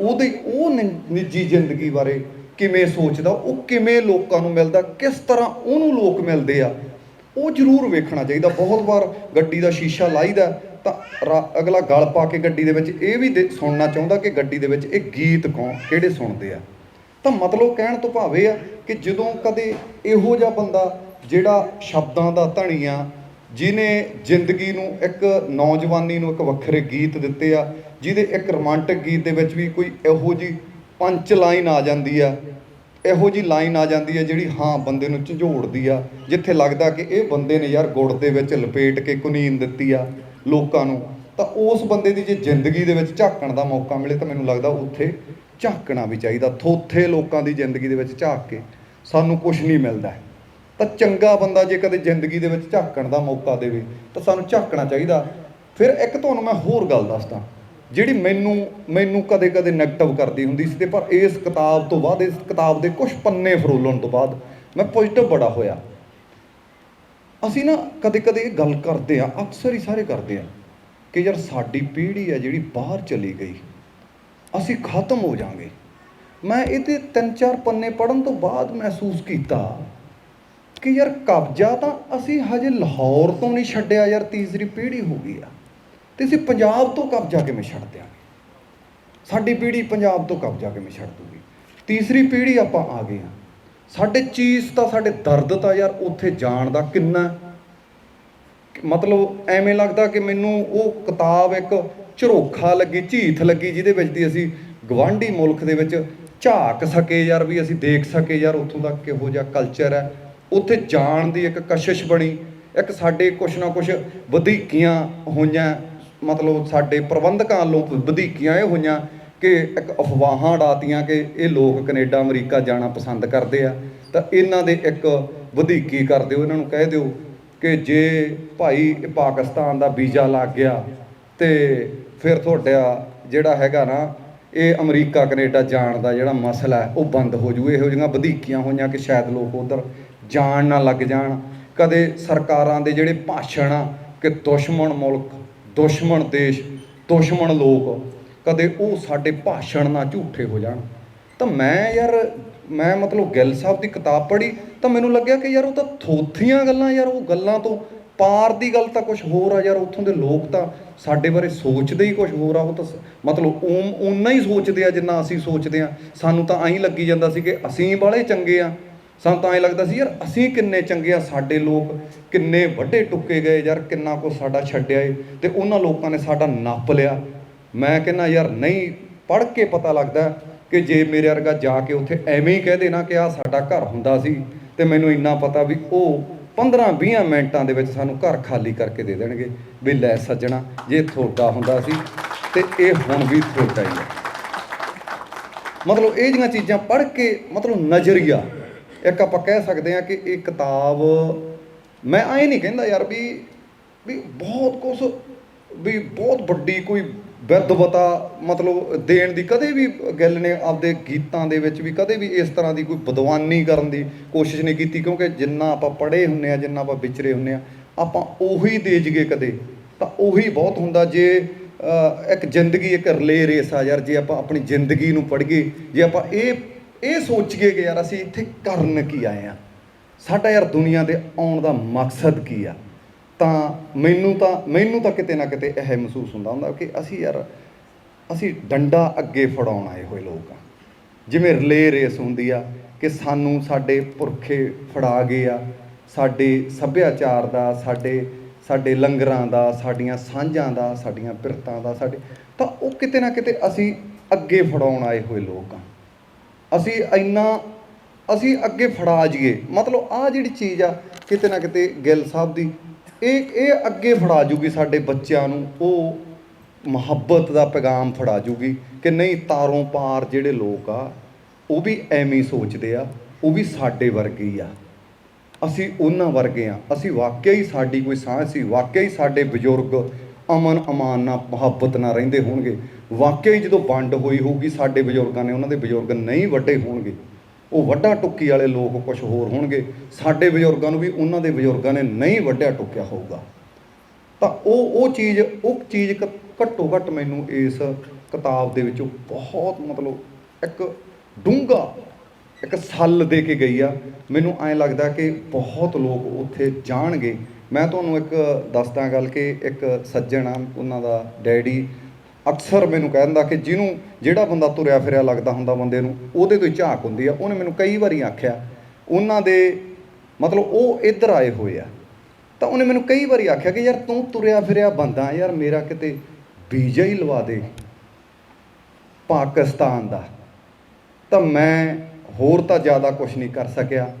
ਉਹਦੇ ਉਹ ਨਿ- ਨਿੱਜੀ ਜ਼ਿੰਦਗੀ ਬਾਰੇ ਕਿਵੇਂ ਸੋਚਦਾ, ਉਹ ਕਿਵੇਂ ਲੋਕਾਂ ਨੂੰ ਮਿਲਦਾ, ਕਿਸ ਤਰ੍ਹਾਂ ਉਹਨੂੰ ਲੋਕ ਮਿਲਦੇ ਆ, ਉਹ ਜ਼ਰੂਰ ਵੇਖਣਾ ਚਾਹੀਦਾ। ਬਹੁਤ ਵਾਰ ਗੱਡੀ ਦਾ ਸ਼ੀਸ਼ਾ ਲਾਈਦਾ, ਤਾਂ ਰਾ- ਅਗਲਾ ਗਲ ਪਾ ਕੇ ਗੱਡੀ ਦੇ ਵਿੱਚ ਇਹ ਵੀ ਦੇ- ਸੁਣਨਾ ਚਾਹੁੰਦਾ ਕਿ ਗੱਡੀ ਦੇ ਵਿੱਚ ਇਹ ਗੀਤ ਕੌਣ, ਕਿਹੜੇ ਸੁਣਦੇ ਆ। ਤਾਂ ਮਤਲਬ ਕਹਿਣ ਤੋਂ ਭਾਵੇਂ ਆ ਕਿ ਜਦੋਂ ਕਦੇ ਇਹੋ ਜਿਹਾ ਬੰਦਾ ਜਿਹੜਾ ਸ਼ਬਦਾਂ ਦਾ ਧਣੀ ਆ ਜਿਨੇ ਜ਼ਿੰਦਗੀ ਨੂੰ ਇੱਕ ਨੌਜਵਾਨੀ ਨੂੰ ਇੱਕ ਵੱਖਰੇ ਗੀਤ ਦਿੱਤੇ ਆ, ਜਿਹਦੇ ਇੱਕ ਰੋਮਾਂਟਿਕ ਗੀਤ ਦੇ ਵਿੱਚ ਵੀ ਕੋਈ ਇਹੋ ਜੀ ਪੰਚ ਲਾਈਨ ਆ ਜਾਂਦੀ ਆ। ਇਹੋ ਜੀ ਲਾਈਨ ਆ ਜਾਂਦੀ ਹੈ ਜਿਹੜੀ ਹਾਂ ਬੰਦੇ ਨੂੰ ਝੰਜੋੜਦੀ ਆ, ਜਿੱਥੇ ਲੱਗਦਾ ਕਿ ਇਹ ਬੰਦੇ ਨੇ ਯਾਰ ਗੁੜ ਦੇ ਵਿੱਚ ਲਪੇਟ ਕੇ ਕੁਨੀਨ ਦਿੱਤੀ ਆ ਲੋਕਾਂ ਨੂੰ। ਤਾਂ ਉਸ ਬੰਦੇ ਦੀ ਜੇ ਜ਼ਿੰਦਗੀ ਦੇ ਵਿੱਚ ਝਾਕਣ ਦਾ ਮੌਕਾ ਮਿਲੇ ਤਾਂ ਮੈਨੂੰ ਲੱਗਦਾ ਉੱਥੇ ਝਾਕਣਾ ਵੀ ਚਾਹੀਦਾ, ਥੋਥੇ ਲੋਕਾਂ ਦੀ ਜ਼ਿੰਦਗੀ ਦੇ ਵਿੱਚ ਝਾਕ ਕੇ ਸਾਨੂੰ ਕੁਝ ਨਹੀਂ ਮਿਲਦਾ। ਤਾਂ ਚੰਗਾ ਬੰਦਾ ਜੇ ਕਦੇ ਜ਼ਿੰਦਗੀ ਦੇ ਵਿੱਚ ਝਾਕਣ ਦਾ ਮੌਕਾ ਦੇਵੇ ਤਾਂ ਸਾਨੂੰ ਝਾਕਣਾ ਚਾਹੀਦਾ। ਫਿਰ ਇੱਕ ਤੁਹਾਨੂੰ ਮੈਂ ਹੋਰ ਗੱਲ ਦੱਸਦਾ। ਜਿਹੜੀ ਮੈਨੂੰ ਮੈਨੂੰ ਕਦੇ ਕਦੇ ਨੈਗੇਟਿਵ ਕਰਦੀ ਹੁੰਦੀ ਸੀ ਤੇ ਪਰ ਇਸ ਕਿਤਾਬ ਤੋਂ ਬਾਅਦ, ਇਸ ਕਿਤਾਬ ਦੇ ਕੁਝ ਪੰਨੇ ਫਰੋਲਣ ਤੋਂ ਬਾਅਦ ਮੈਂ ਪੋਜ਼ਿਟਿਵ ਬੜਾ ਹੋਇਆ। ਅਸੀਂ ਨਾ ਕਦੇ ਕਦੇ ਇਹ ਗੱਲ ਕਰਦੇ ਆ ਅਕਸਰ ਹੀ ਸਾਰੇ ਕਰਦੇ ਆ ਕਿ ਯਾਰ ਸਾਡੀ ਪੀੜ੍ਹੀ ਆ ਜਿਹੜੀ ਬਾਹਰ ਚਲੀ ਗਈ, ਅਸੀਂ ਖਤਮ ਹੋ ਜਾਾਂਗੇ। ਮੈਂ ਇਹਦੇ ਤਿੰਨ ਚਾਰ ਪੰਨੇ ਪੜਨ ਤੋਂ ਬਾਅਦ ਮਹਿਸੂਸ ਕੀਤਾ ਕਿ ਯਾਰ ਕਬਜ਼ਾ ਤਾਂ ਅਸੀਂ ਹਜੇ ਲਾਹੌਰ ਤੋਂ ਨਹੀਂ ਛੱਡਿਆ ਯਾਰ, ਤੀਸਰੀ ਪੀੜ੍ਹੀ ਹੋ ਗਈ ਆ। ਤੇ ਅਸੀਂ ਪੰਜਾਬ ਤੋਂ ਕਬਜ਼ਾ ਕਿਵੇਂ ਛੱਡ ਦਿਆਂਗੇ? ਸਾਡੀ ਪੀੜ੍ਹੀ ਪੰਜਾਬ ਤੋਂ ਕਬਜ਼ਾ ਕਿਵੇਂ ਛੱਡ ਦੂਗੀ? ਤੀਸਰੀ ਪੀੜ੍ਹੀ ਆਪਾਂ ਆ ਗਏ ਆ ਸਾਡੇ ਚੀਜ਼ ਤਾਂ ਸਾਡੇ ਦਰਦ ਤਾਂ ਯਾਰ ਉੱਥੇ ਜਾਣ ਦਾ ਕਿੰਨਾ ਮਤਲਬ ਐਵੇਂ ਲੱਗਦਾ ਕਿ ਮੈਨੂੰ ਉਹ ਕਿਤਾਬ ਇੱਕ ਝਰੋਖਾ ਲੱਗੀ, ਝੀਥ ਲੱਗੀ, ਜਿਹਦੇ ਵਿੱਚ ਦੀ ਅਸੀਂ ਗਵਾਂਢੀ ਮੁਲਕ ਦੇ ਵਿੱਚ ਝਾਕ ਸਕੇ ਯਾਰ ਵੀ ਅਸੀਂ ਦੇਖ ਸਕੇ ਯਾਰ ਉੱਥੋਂ ਦਾ ਕਿਹੋ ਜਿਹਾ ਕਲਚਰ ਹੈ। ਉੱਥੇ ਜਾਣ ਦੀ ਇੱਕ ਕਸ਼ਿਸ਼ ਬਣੀ, ਇੱਕ ਸਾਡੇ ਕੁਛ ਨਾ ਕੁਛ ਵਧੀਕੀਆਂ ਹੋਈਆਂ ਮਤਲਬ ਸਾਡੇ ਪ੍ਰਬੰਧਕਾਂ ਵੱਲੋਂ ਵਧੀਕੀਆਂ ਇਹ ਹੋਈਆਂ ਕਿ ਇੱਕ ਅਫਵਾਹਾਂ ਉਡਾਤੀਆਂ ਕਿ ਇਹ ਲੋਕ ਕੈਨੇਡਾ, ਅਮਰੀਕਾ ਜਾਣਾ ਪਸੰਦ ਕਰਦੇ ਆ। ਤਾਂ ਇਹਨਾਂ ਦੇ ਇੱਕ ਵਧੀਕੀ ਕਰ ਦਿਓ, ਇਹਨਾਂ ਨੂੰ ਕਹਿ ਦਿਓ ਕਿ ਜੇ ਭਾਈ ਇਹ ਪਾਕਿਸਤਾਨ ਦਾ ਵੀਜ਼ਾ ਲੱਗ ਗਿਆ ਤੇ ਫਿਰ ਤੁਹਾਡਾ ਜਿਹੜਾ ਹੈਗਾ ਨਾ, ਇਹ ਅਮਰੀਕਾ, ਕੈਨੇਡਾ ਜਾਣ ਦਾ ਜਿਹੜਾ ਮਸਲਾ ਹੈ, ਉਹ ਬੰਦ ਹੋ ਜੂ। ਇਹੋ ਜਿਹੀਆਂ ਵਧੀਕੀਆਂ ਹੋਈਆਂ ਕਿ ਸ਼ਾਇਦ ਲੋਕ ਉਧਰ ਜਾਣ ਨਾ ਲੱਗ ਜਾਣ। ਕਦੇ ਸਰਕਾਰਾਂ ਦੇ ਜਿਹੜੇ ਭਾਸ਼ਣ ਆ ਕਿ ਦੁਸ਼ਮਣ ਮੁਲਕ ਦੁਸ਼ਮਣ ਦੇਸ਼, ਦੁਸ਼ਮਣ ਲੋਕ, ਕਦੇ ਉਹ ਸਾਡੇ ਭਾਸ਼ਣ ਨਾਲ ਝੂਠੇ ਹੋ ਜਾਣ। ਤਾਂ ਮੈਂ ਯਾਰ, ਮੈਂ ਮਤਲਬ ਗਿੱਲ ਸਾਹਿਬ ਦੀ ਕਿਤਾਬ ਪੜ੍ਹੀ, ਤਾਂ ਮੈਨੂੰ ਲੱਗਿਆ ਕਿ ਯਾਰ ਉਹ ਤਾਂ ਥੋਥੀਆਂ ਗੱਲਾਂ ਯਾਰ, ਉਹ ਗੱਲਾਂ ਤੋਂ ਪਾਰ ਦੀ ਗੱਲ ਤਾਂ ਕੁਝ ਹੋਰ ਆ ਯਾਰ, ਉੱਥੋਂ ਦੇ ਲੋਕ ਤਾਂ ਸਾਡੇ ਬਾਰੇ ਸੋਚਦੇ ਹੀ ਕੁਝ ਹੋਰ ਆ, ਉਹ ਤਾਂ ਸ- ਮਤਲਬ ਓਮ ਓਨਾ ਹੀ ਸੋਚਦੇ ਆ ਜਿੰਨਾ ਅਸੀਂ ਸੋਚਦੇ ਆ। ਸਾਨੂੰ ਤਾਂ ਐਂ ਲੱਗੀ ਜਾਂਦਾ ਸੀ ਕਿ ਅਸੀਂ ਬਾਲੇ ਚੰਗੇ ਆ। ਸਾਨੂੰ ਤਾਂ ਐਂ ਲੱਗਦਾ ਸੀ ਯਾਰ ਅਸੀਂ ਕਿੰਨੇ ਚੰਗੇ ਆ, ਸਾਡੇ ਲੋਕ ਕਿੰਨੇ ਵੱਡੇ ਟੁੱਕੇ ਗਏ ਯਾਰ, ਕਿੰਨਾ ਕੁ ਸਾਡਾ ਛੱਡਿਆ ਏ ਤੇ ਉਹਨਾਂ ਲੋਕਾਂ ਨੇ ਸਾਡਾ ਨੱਪ ਲਿਆ। ਮੈਂ ਕਹਿੰਦਾ ਯਾਰ ਨਹੀਂ, ਪੜ੍ਹ ਕੇ ਪਤਾ ਲੱਗਦਾ ਕਿ ਜੇ ਮੇਰੇ ਵਰਗਾ ਜਾ ਕੇ ਉੱਥੇ ਐਵੇਂ ਹੀ ਕਹਿ ਦੇਣਾ ਕਿ ਆ ਸਾਡਾ ਘਰ ਹੁੰਦਾ ਸੀ ਤੇ ਮੈਨੂੰ ਇੰਨਾ ਪਤਾ ਵੀ ਉਹ 15-20 ਮਿੰਟਾਂ ਦੇ ਵਿੱਚ ਸਾਨੂੰ ਘਰ ਖਾਲੀ ਕਰਕੇ ਦੇ ਦੇਣਗੇ ਵੀ ਲੈ ਸੱਜਣਾ, ਜੇ ਤੁਹਾਡਾ ਹੁੰਦਾ ਸੀ ਤੇ ਇਹ ਹੁਣ ਵੀ ਤੁਹਾਡਾ ਹੀ ਹੈ। ਮਤਲਬ ਇਹ ਜਿਹੀਆਂ ਚੀਜ਼ਾਂ ਪੜ੍ਹ ਕੇ ਮਤਲਬ ਨਜ਼ਰੀਆ ਇੱਕ ਆਪਾਂ ਕਹਿ ਸਕਦੇ ਹਾਂ ਕਿ ਇਹ ਕਿਤਾਬ ਮੈਂ ਐ ਨਹੀਂ ਕਹਿੰਦਾ ਯਾਰ ਵੀ ਵੀ ਬਹੁਤ ਕੁਝ ਵੀ ਬਹੁਤ ਵੱਡੀ ਕੋਈ ਵਿਦਵਤਾ ਮਤਲਬ ਦੇਣ ਦੀ ਕਦੇ ਵੀ ਗਿੱਲ ਨੇ ਆਪਦੇ ਗੀਤਾਂ ਦੇ ਵਿੱਚ ਵੀ ਕਦੇ ਵੀ ਇਸ ਤਰ੍ਹਾਂ ਦੀ ਕੋਈ ਬਦਵਾਨੀ ਕਰਨ ਦੀ ਕੋਸ਼ਿਸ਼ ਨਹੀਂ ਕੀਤੀ ਕਿਉਂਕਿ ਜਿੰਨਾ ਆਪਾਂ ਪੜ੍ਹੇ ਹੁੰਨੇ ਆ, ਜਿੰਨਾ ਆਪਾਂ ਵਿਚਰੇ ਹੁੰਨੇ ਆ, ਆਪਾਂ ਉਹੀ ਦੇ ਜਗੇ ਕਦੇ। ਤਾਂ ਉਹੀ ਬਹੁਤ ਹੁੰਦਾ ਜੇ ਇੱਕ ਜ਼ਿੰਦਗੀ ਇੱਕ ਰਲੇ ਰੇਸ ਆ ਯਾਰ, ਜੇ ਆਪਾਂ ਆਪਣੀ ਜ਼ਿੰਦਗੀ ਨੂੰ ਪੜ੍ਹੀਏ, ਜੇ ਆਪਾਂ ਇਹ ਇਹ ਸੋਚ ਕੇ ਕਿ ਯਾਰ ਅਸੀਂ ਇੱਥੇ ਕਰਨ ਕੀ ਆਏ ਆ? ਸਾਡਾ ਯਾਰ ਦੁਨੀਆ ਦੇ ਆਉਣ ਦਾ ਮਕਸਦ ਕੀ ਆ? ਤਾਂ ਮੈਨੂੰ ਤਾਂ ਮੈਨੂੰ ਤਾਂ ਕਿਤੇ ਨਾ ਕਿਤੇ ਇਹ ਮਹਿਸੂਸ ਹੁੰਦਾ ਹੁੰਦਾ ਕਿ ਅਸੀਂ ਯਾਰ, ਅਸੀਂ ਡੰਡਾ ਅੱਗੇ ਫੜਾਉਣ ਆਏ ਹੋਏ ਲੋਕ ਆ। ਜਿਵੇਂ ਰਿਲੇ ਰੇਸ ਹੁੰਦੀ ਆ ਕਿ ਸਾਨੂੰ ਸਾਡੇ ਪੁਰਖੇ ਫੜਾ ਗਏ ਆ, ਸਾਡੇ ਸੱਭਿਆਚਾਰ ਦਾ, ਸਾਡੇ ਸਾਡੇ ਲੰਗਰਾਂ ਦਾ, ਸਾਡੀਆਂ ਸਾਂਝਾਂ ਦਾ, ਸਾਡੀਆਂ ਪਿਰਤਾਂ ਦਾ, ਸਾਡੇ, ਤਾਂ ਉਹ ਕਿਤੇ ਨਾ ਕਿਤੇ ਅਸੀਂ ਅੱਗੇ ਫੜਾਉਣ ਆਏ ਹੋਏ ਲੋਕ ਆ। ਅਸੀਂ ਇੰਨਾ, ਅਸੀਂ ਅੱਗੇ ਫੜਾ ਜਾਈਏ। ਮਤਲਬ ਆ ਜਿਹੜੀ ਚੀਜ਼ ਆ, ਕਿਤੇ ਨਾ ਕਿਤੇ ਗਿੱਲ ਸਾਹਿਬ ਦੀ, ਇਹ ਇਹ ਅੱਗੇ ਫੜਾ ਜੂਗੀ ਸਾਡੇ ਬੱਚਿਆਂ ਨੂੰ, ਉਹ ਮੁਹੱਬਤ ਦਾ ਪੈਗਾਮ ਫੜਾ ਜੂਗੀ ਕਿ ਨਹੀਂ ਤਾਰੋਂ ਪਾਰ ਜਿਹੜੇ ਲੋਕ ਆ, ਉਹ ਵੀ ਐਵੇਂ ਸੋਚਦੇ ਆ, ਉਹ ਵੀ ਸਾਡੇ ਵਰਗੇ ਹੀ ਆ। ਅਸੀਂ ਉਹਨਾਂ ਵਰਗੇ ਆ। ਅਸੀਂ ਵਾਕਿਆ ਹੀ ਸਾਡੀ ਕੋਈ ਸਾਂਝ ਸੀ, ਵਾਕਿਆ ਹੀ ਸਾਡੇ ਬਜ਼ੁਰਗ ਅਮਨ ਅਮਾਨ ਨਾਲ ਮੁਹੱਬਤ ਨਾਲ ਰਹਿੰਦੇ ਹੋਣਗੇ। ਵਾਕਿਆ ਹੀ ਜਦੋਂ ਵੰਡ ਹੋਈ ਹੋਊਗੀ, ਸਾਡੇ ਬਜ਼ੁਰਗਾਂ ਨੇ, ਉਹਨਾਂ ਦੇ ਬਜ਼ੁਰਗ ਨਹੀਂ ਵੱਡੇ ਹੋਣਗੇ। ਉਹ ਵੱਡਾ ਟੁੱਕੀ ਵਾਲੇ ਲੋਕ ਕੁਝ ਹੋਰ ਹੋਣਗੇ। ਸਾਡੇ ਬਜ਼ੁਰਗਾਂ ਨੂੰ ਵੀ ਉਹਨਾਂ ਦੇ ਬਜ਼ੁਰਗਾਂ ਨੇ ਨਹੀਂ ਵੱਡਿਆ ਟੁੱਕਿਆ ਹੋਊਗਾ। ਤਾਂ ਉਹ ਉਹ ਚੀਜ਼ ਉਹ ਚੀਜ਼ ਘੱਟੋ ਘੱਟ ਮੈਨੂੰ ਇਸ ਕਿਤਾਬ ਦੇ ਵਿੱਚੋਂ ਬਹੁਤ ਮਤਲਬ ਇੱਕ ਡੂੰਘਾ, ਇੱਕ ਸੱਲ ਦੇ ਕੇ ਗਈ ਆ। ਮੈਨੂੰ ਐਂ ਲੱਗਦਾ ਕਿ ਬਹੁਤ ਲੋਕ ਉੱਥੇ ਜਾਣਗੇ। ਮੈਂ ਤੁਹਾਨੂੰ ਇੱਕ ਦੱਸਦਾ ਗੱਲ ਕਿ ਇੱਕ ਸੱਜਣ ਆ, ਉਹਨਾਂ ਦਾ ਡੈਡੀ ਅਕਸਰ ਮੈਨੂੰ ਕਹਿੰਦਾ ਕਿ ਜਿਹਨੂੰ ਜਿਹੜਾ ਬੰਦਾ ਤੁਰਿਆ ਫਿਰਿਆ ਲੱਗਦਾ ਹੁੰਦਾ ਬੰਦੇ ਨੂੰ, ਉਹਦੇ ਤੋਂ ਹੀ ਝਾਕ ਹੁੰਦੀ ਆ। ਉਹਨੇ ਮੈਨੂੰ ਕਈ ਵਾਰੀ ਆਖਿਆ, ਉਹਨਾਂ ਦੇ ਮਤਲਬ ਉਹ ਇੱਧਰ ਆਏ ਹੋਏ ਆ। ਤਾਂ ਉਹਨੇ ਮੈਨੂੰ ਕਈ ਵਾਰੀ ਆਖਿਆ ਕਿ ਯਾਰ ਤੂੰ ਤੁਰਿਆ ਫਿਰਿਆ ਬੰਦਾ, ਯਾਰ ਮੇਰਾ ਕਿਤੇ ਵੀਜ਼ਾ ਹੀ ਲਵਾ ਦੇ ਪਾਕਿਸਤਾਨ ਦਾ। ਤਾਂ ਮੈਂ ਹੋਰ ਤਾਂ ਜ਼ਿਆਦਾ ਕੁਝ ਨਹੀਂ ਕਰ ਸਕਿਆ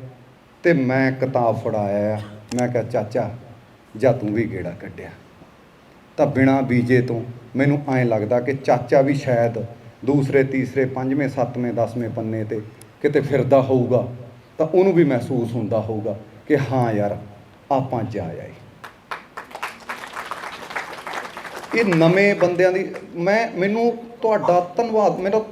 ਤੇ ਮੈਂ ਕਿਤਾਬ ਫੜਾਇਆ। ਆ ਮੈਂ ਕਿਹਾ, ਚਾਚਾ, ਜਾਂ ਤੂੰ ਵੀ ਗੇੜਾ ਕੱਢਿਆ। ਤਾਂ ਬਿਨਾ ਵੀਜ਼ੇ ਤੋਂ ਮੈਨੂੰ ਐਂ ਲੱਗਦਾ ਕਿ ਚਾਚਾ ਵੀ ਸ਼ਾਇਦ ਦੂਸਰੇ, ਤੀਸਰੇ, ਪੰਜਵੇਂ, ਸੱਤਵੇਂ, ਦਸਵੇਂ ਪੰਨੇ ਤੇ ਕਿਤੇ ਫਿਰਦਾ ਹੋਊਗਾ ਤਾਂ ਉਹਨੂੰ ਵੀ ਮਹਿਸੂਸ ਹੁੰਦਾ ਹੋਊਗਾ ਕਿ ਹਾਂ ਯਾਰ, ਆਪਾਂ ਜਾ ਆਏ। ਇਹ ਨਵੇਂ ਬੰਦਿਆਂ ਦੀ, ਮੈਂ, ਮੈਨੂੰ ਤੁਹਾਡਾ ਧੰਨਵਾਦ, ਮੇਰਾ,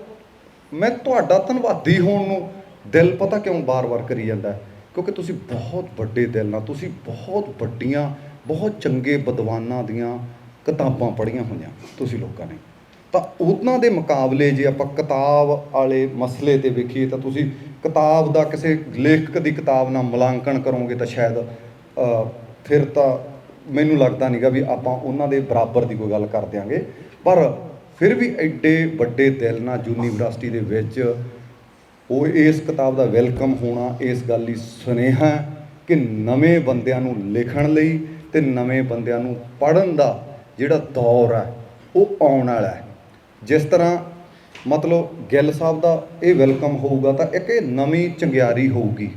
ਮੈਂ ਤੁਹਾਡਾ ਧੰਨਵਾਦੀ ਹੋਣ ਨੂੰ ਦਿਲ ਪਤਾ ਕਿਉਂ ਬਾਰ-ਬਾਰ ਕਰੀ ਜਾਂਦਾ ਕਿਉਂਕਿ ਤੁਸੀਂ ਬਹੁਤ ਵੱਡੇ ਦਿਲ ਨਾਲ, ਤੁਸੀਂ ਬਹੁਤ ਵੱਡੀਆਂ, ਬਹੁਤ ਚੰਗੇ ਵਿਦਵਾਨਾਂ ਦੀਆਂ ਕਿਤਾਬਾਂ ਪੜ੍ਹੀਆਂ ਹੋਈਆਂ ਤੁਸੀਂ ਲੋਕਾਂ ਨੇ। ਤਾਂ ਉਹਨਾਂ ਦੇ ਮੁਕਾਬਲੇ ਜੇ ਆਪਾਂ ਕਿਤਾਬ ਵਾਲੇ ਮਸਲੇ ਤੇ ਵੇਖੀਏ ਤਾਂ ਤੁਸੀਂ ਕਿਤਾਬ ਦਾ ਕਿਸੇ ਲੇਖਕ ਦੀ ਕਿਤਾਬ ਨਾਲ ਮੁਲਾਂਕਣ ਕਰੋਗੇ ਤਾਂ ਸ਼ਾਇਦ ਫਿਰ ਤਾਂ ਮੈਨੂੰ ਲੱਗਦਾ ਨਹੀਂਗਾ ਵੀ ਆਪਾਂ ਉਹਨਾਂ ਦੇ ਬਰਾਬਰ ਦੀ ਕੋਈ ਗੱਲ ਕਰ ਦਿਆਂਗੇ। ਪਰ ਫਿਰ ਵੀ ਐਡੇ ਵੱਡੇ ਦਿਲ ਨਾਲ ਯੂਨੀਵਰਸਿਟੀ ਦੇ ਵਿੱਚ ਉਹ ਇਸ ਕਿਤਾਬ ਦਾ ਵੈਲਕਮ ਹੋਣਾ, ਇਸ ਗੱਲ ਲਈ ਸੁਨੇਹਾ ਕਿ ਨਵੇਂ ਬੰਦਿਆਂ ਨੂੰ ਲਿਖਣ ਲਈ ਤੇ ਨਵੇਂ ਬੰਦਿਆਂ ਨੂੰ ਪੜ੍ਹਨ ਦਾ ਜਿਹੜਾ ਦੌਰ ਹੈ, ਉਹ ਆਉਣ ਵਾਲਾ ਹੈ। ਜਿਸ ਤਰ੍ਹਾਂ ਮਤਲਬ ਗਿੱਲ ਸਾਹਿਬ ਦਾ ਇਹ ਵੈਲਕਮ ਹੋਊਗਾ ਤਾਂ ਇੱਕ ਇਹ ਨਵੀਂ ਚੰਗਿਆਰੀ ਹੋਊਗੀ।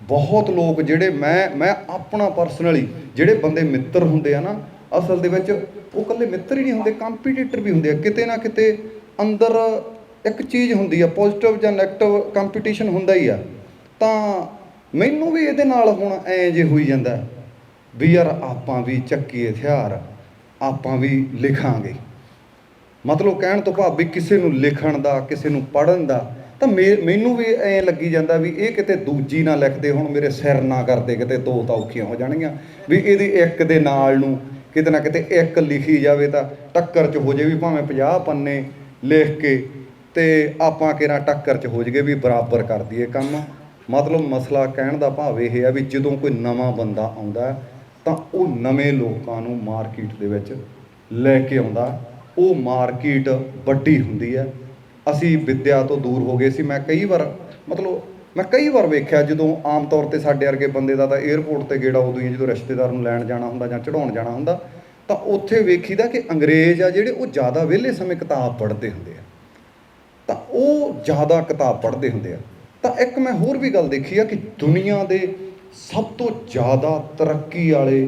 ਬਹੁਤ ਲੋਕ ਜਿਹੜੇ ਮੈਂ ਮੈਂ ਆਪਣਾ ਪਰਸਨਲੀ ਜਿਹੜੇ ਬੰਦੇ ਮਿੱਤਰ ਹੁੰਦੇ ਆ ਨਾ, ਅਸਲ ਦੇ ਵਿੱਚ ਉਹ ਇਕੱਲੇ ਮਿੱਤਰ ਹੀ ਨਹੀਂ ਹੁੰਦੇ ਕੰਪੀਟੀਟਰ ਵੀ ਹੁੰਦੇ ਆ। ਕਿਤੇ ਨਾ ਕਿਤੇ ਅੰਦਰ ਇੱਕ ਚੀਜ਼ ਹੁੰਦੀ ਆ ਪੋਜ਼ਿਟਿਵ ਜਾਂ 네ਗੇਟਿਵ ਕੰਪੀਟੀਸ਼ਨ ਹੁੰਦਾ ਹੀ ਆ। ਤਾਂ ਮੈਨੂੰ ਵੀ ਇਹਦੇ ਨਾਲ ਹੁਣ ਐਂ ਜੇ ਹੋਈ ਜਾਂਦਾ, ਵੀ ਯਾਰ ਆਪਾਂ ਵੀ ਚੱਕੀ ਹਥਿਆਰ। ਆਪਾਂ ਵੀ ਲਿਖਾਂਗੇ। ਮਤਲਬ ਕਹਿਣ ਤੋਂ ਭਾਵ ਵੀ ਕਿਸੇ ਨੂੰ ਲਿਖਣ ਦਾ, ਕਿਸੇ ਨੂੰ ਪੜ੍ਹਨ ਦਾ, ਤਾਂ ਮੇ- ਮੈਨੂੰ ਵੀ ਐ ਲੱਗੀ ਜਾਂਦਾ ਵੀ ਇਹ ਕਿਤੇ ਦੂਜੀ ਨਾ ਲਿਖਦੇ ਹੁਣ, ਮੇਰੇ ਸਿਰ ਨਾ ਕਰਦੇ ਕਿਤੇ ਦੋ ਤਾਂ ਔਖੀਆਂ ਹੋ ਜਾਣਗੀਆਂ। ਵੀ ਇਹਦੀ ਇੱਕ ਦੇ ਨਾਲ ਨੂੰ ਕਿਤੇ ਨਾ ਕਿਤੇ ਇੱਕ ਲਿਖੀ ਜਾਵੇ ਤਾਂ ਟੱਕਰ 'ਚ ਹੋ ਜੇ ਵੀ ਭਾਵੇਂ 50 ਪੰਨੇ ਲਿਖ ਕੇ ਤੇ ਆਪਾਂ ਕਿਹੜਾ ਟੱਕਰ 'ਚ ਹੋ ਜਗੇ ਵੀ ਬਰਾਬਰ ਕਰ ਦਈਏ ਕੰਮ। ਮਤਲਬ ਮਸਲਾ ਕਹਿਣ ਦਾ ਭਾਵ ਇਹ ਹੈ ਵੀ ਜਦੋਂ ਕੋਈ ਨਵਾਂ ਬੰਦਾ ਆਉਂਦਾ ਤਾਂ ਉਹ ਨਵੇਂ ਲੋਕਾਂ ਨੂੰ ਮਾਰਕੀਟ ਦੇ ਵਿੱਚ ਲੈ ਕੇ ਆਉਂਦਾ। ਉਹ ਮਾਰਕੀਟ ਵੱਡੀ ਹੁੰਦੀ ਹੈ। ਅਸੀਂ ਵਿੱਦਿਆ ਤੋਂ ਦੂਰ ਹੋ ਗਏ ਸੀ। ਮੈਂ ਕਈ ਵਾਰ, ਮਤਲਬ ਮੈਂ ਕਈ ਵਾਰ ਵੇਖਿਆ, ਜਦੋਂ ਆਮ ਤੌਰ ਤੇ ਸਾਡੇ ਵਰਗੇ ਬੰਦੇ ਦਾ ਤਾਂ 에ਅਰਪੋਰਟ ਤੇ ਗੇੜਾ ਉਦੋਂ ਹੀ ਜਦੋਂ ਰਿਸ਼ਤੇਦਾਰ ਨੂੰ ਲੈਣ ਜਾਣਾ ਹੁੰਦਾ ਜਾਂ ਚੜਾਉਣ ਜਾਣਾ ਹੁੰਦਾ, ਤਾਂ ਉੱਥੇ ਵੇਖੀਦਾ ਕਿ ਅੰਗਰੇਜ਼ ਆ ਜਿਹੜੇ, ਉਹ ਜ਼ਿਆਦਾ ਵਿਹਲੇ ਸਮੇਂ ਕਿਤਾਬ ਪੜ੍ਹਦੇ ਹੁੰਦੇ ਆ। ਤਾਂ ਉਹ ਜ਼ਿਆਦਾ ਕਿਤਾਬ ਪੜ੍ਹਦੇ ਹੁੰਦੇ ਆ। ਤਾਂ ਇੱਕ ਮੈਂ ਹੋਰ ਵੀ ਗੱਲ ਦੇਖੀ ਆ ਕਿ ਦੁਨੀਆ ਦੇ ਸਭ ਤੋਂ ਜ਼ਿਆਦਾ ਤਰੱਕੀ ਵਾਲੇ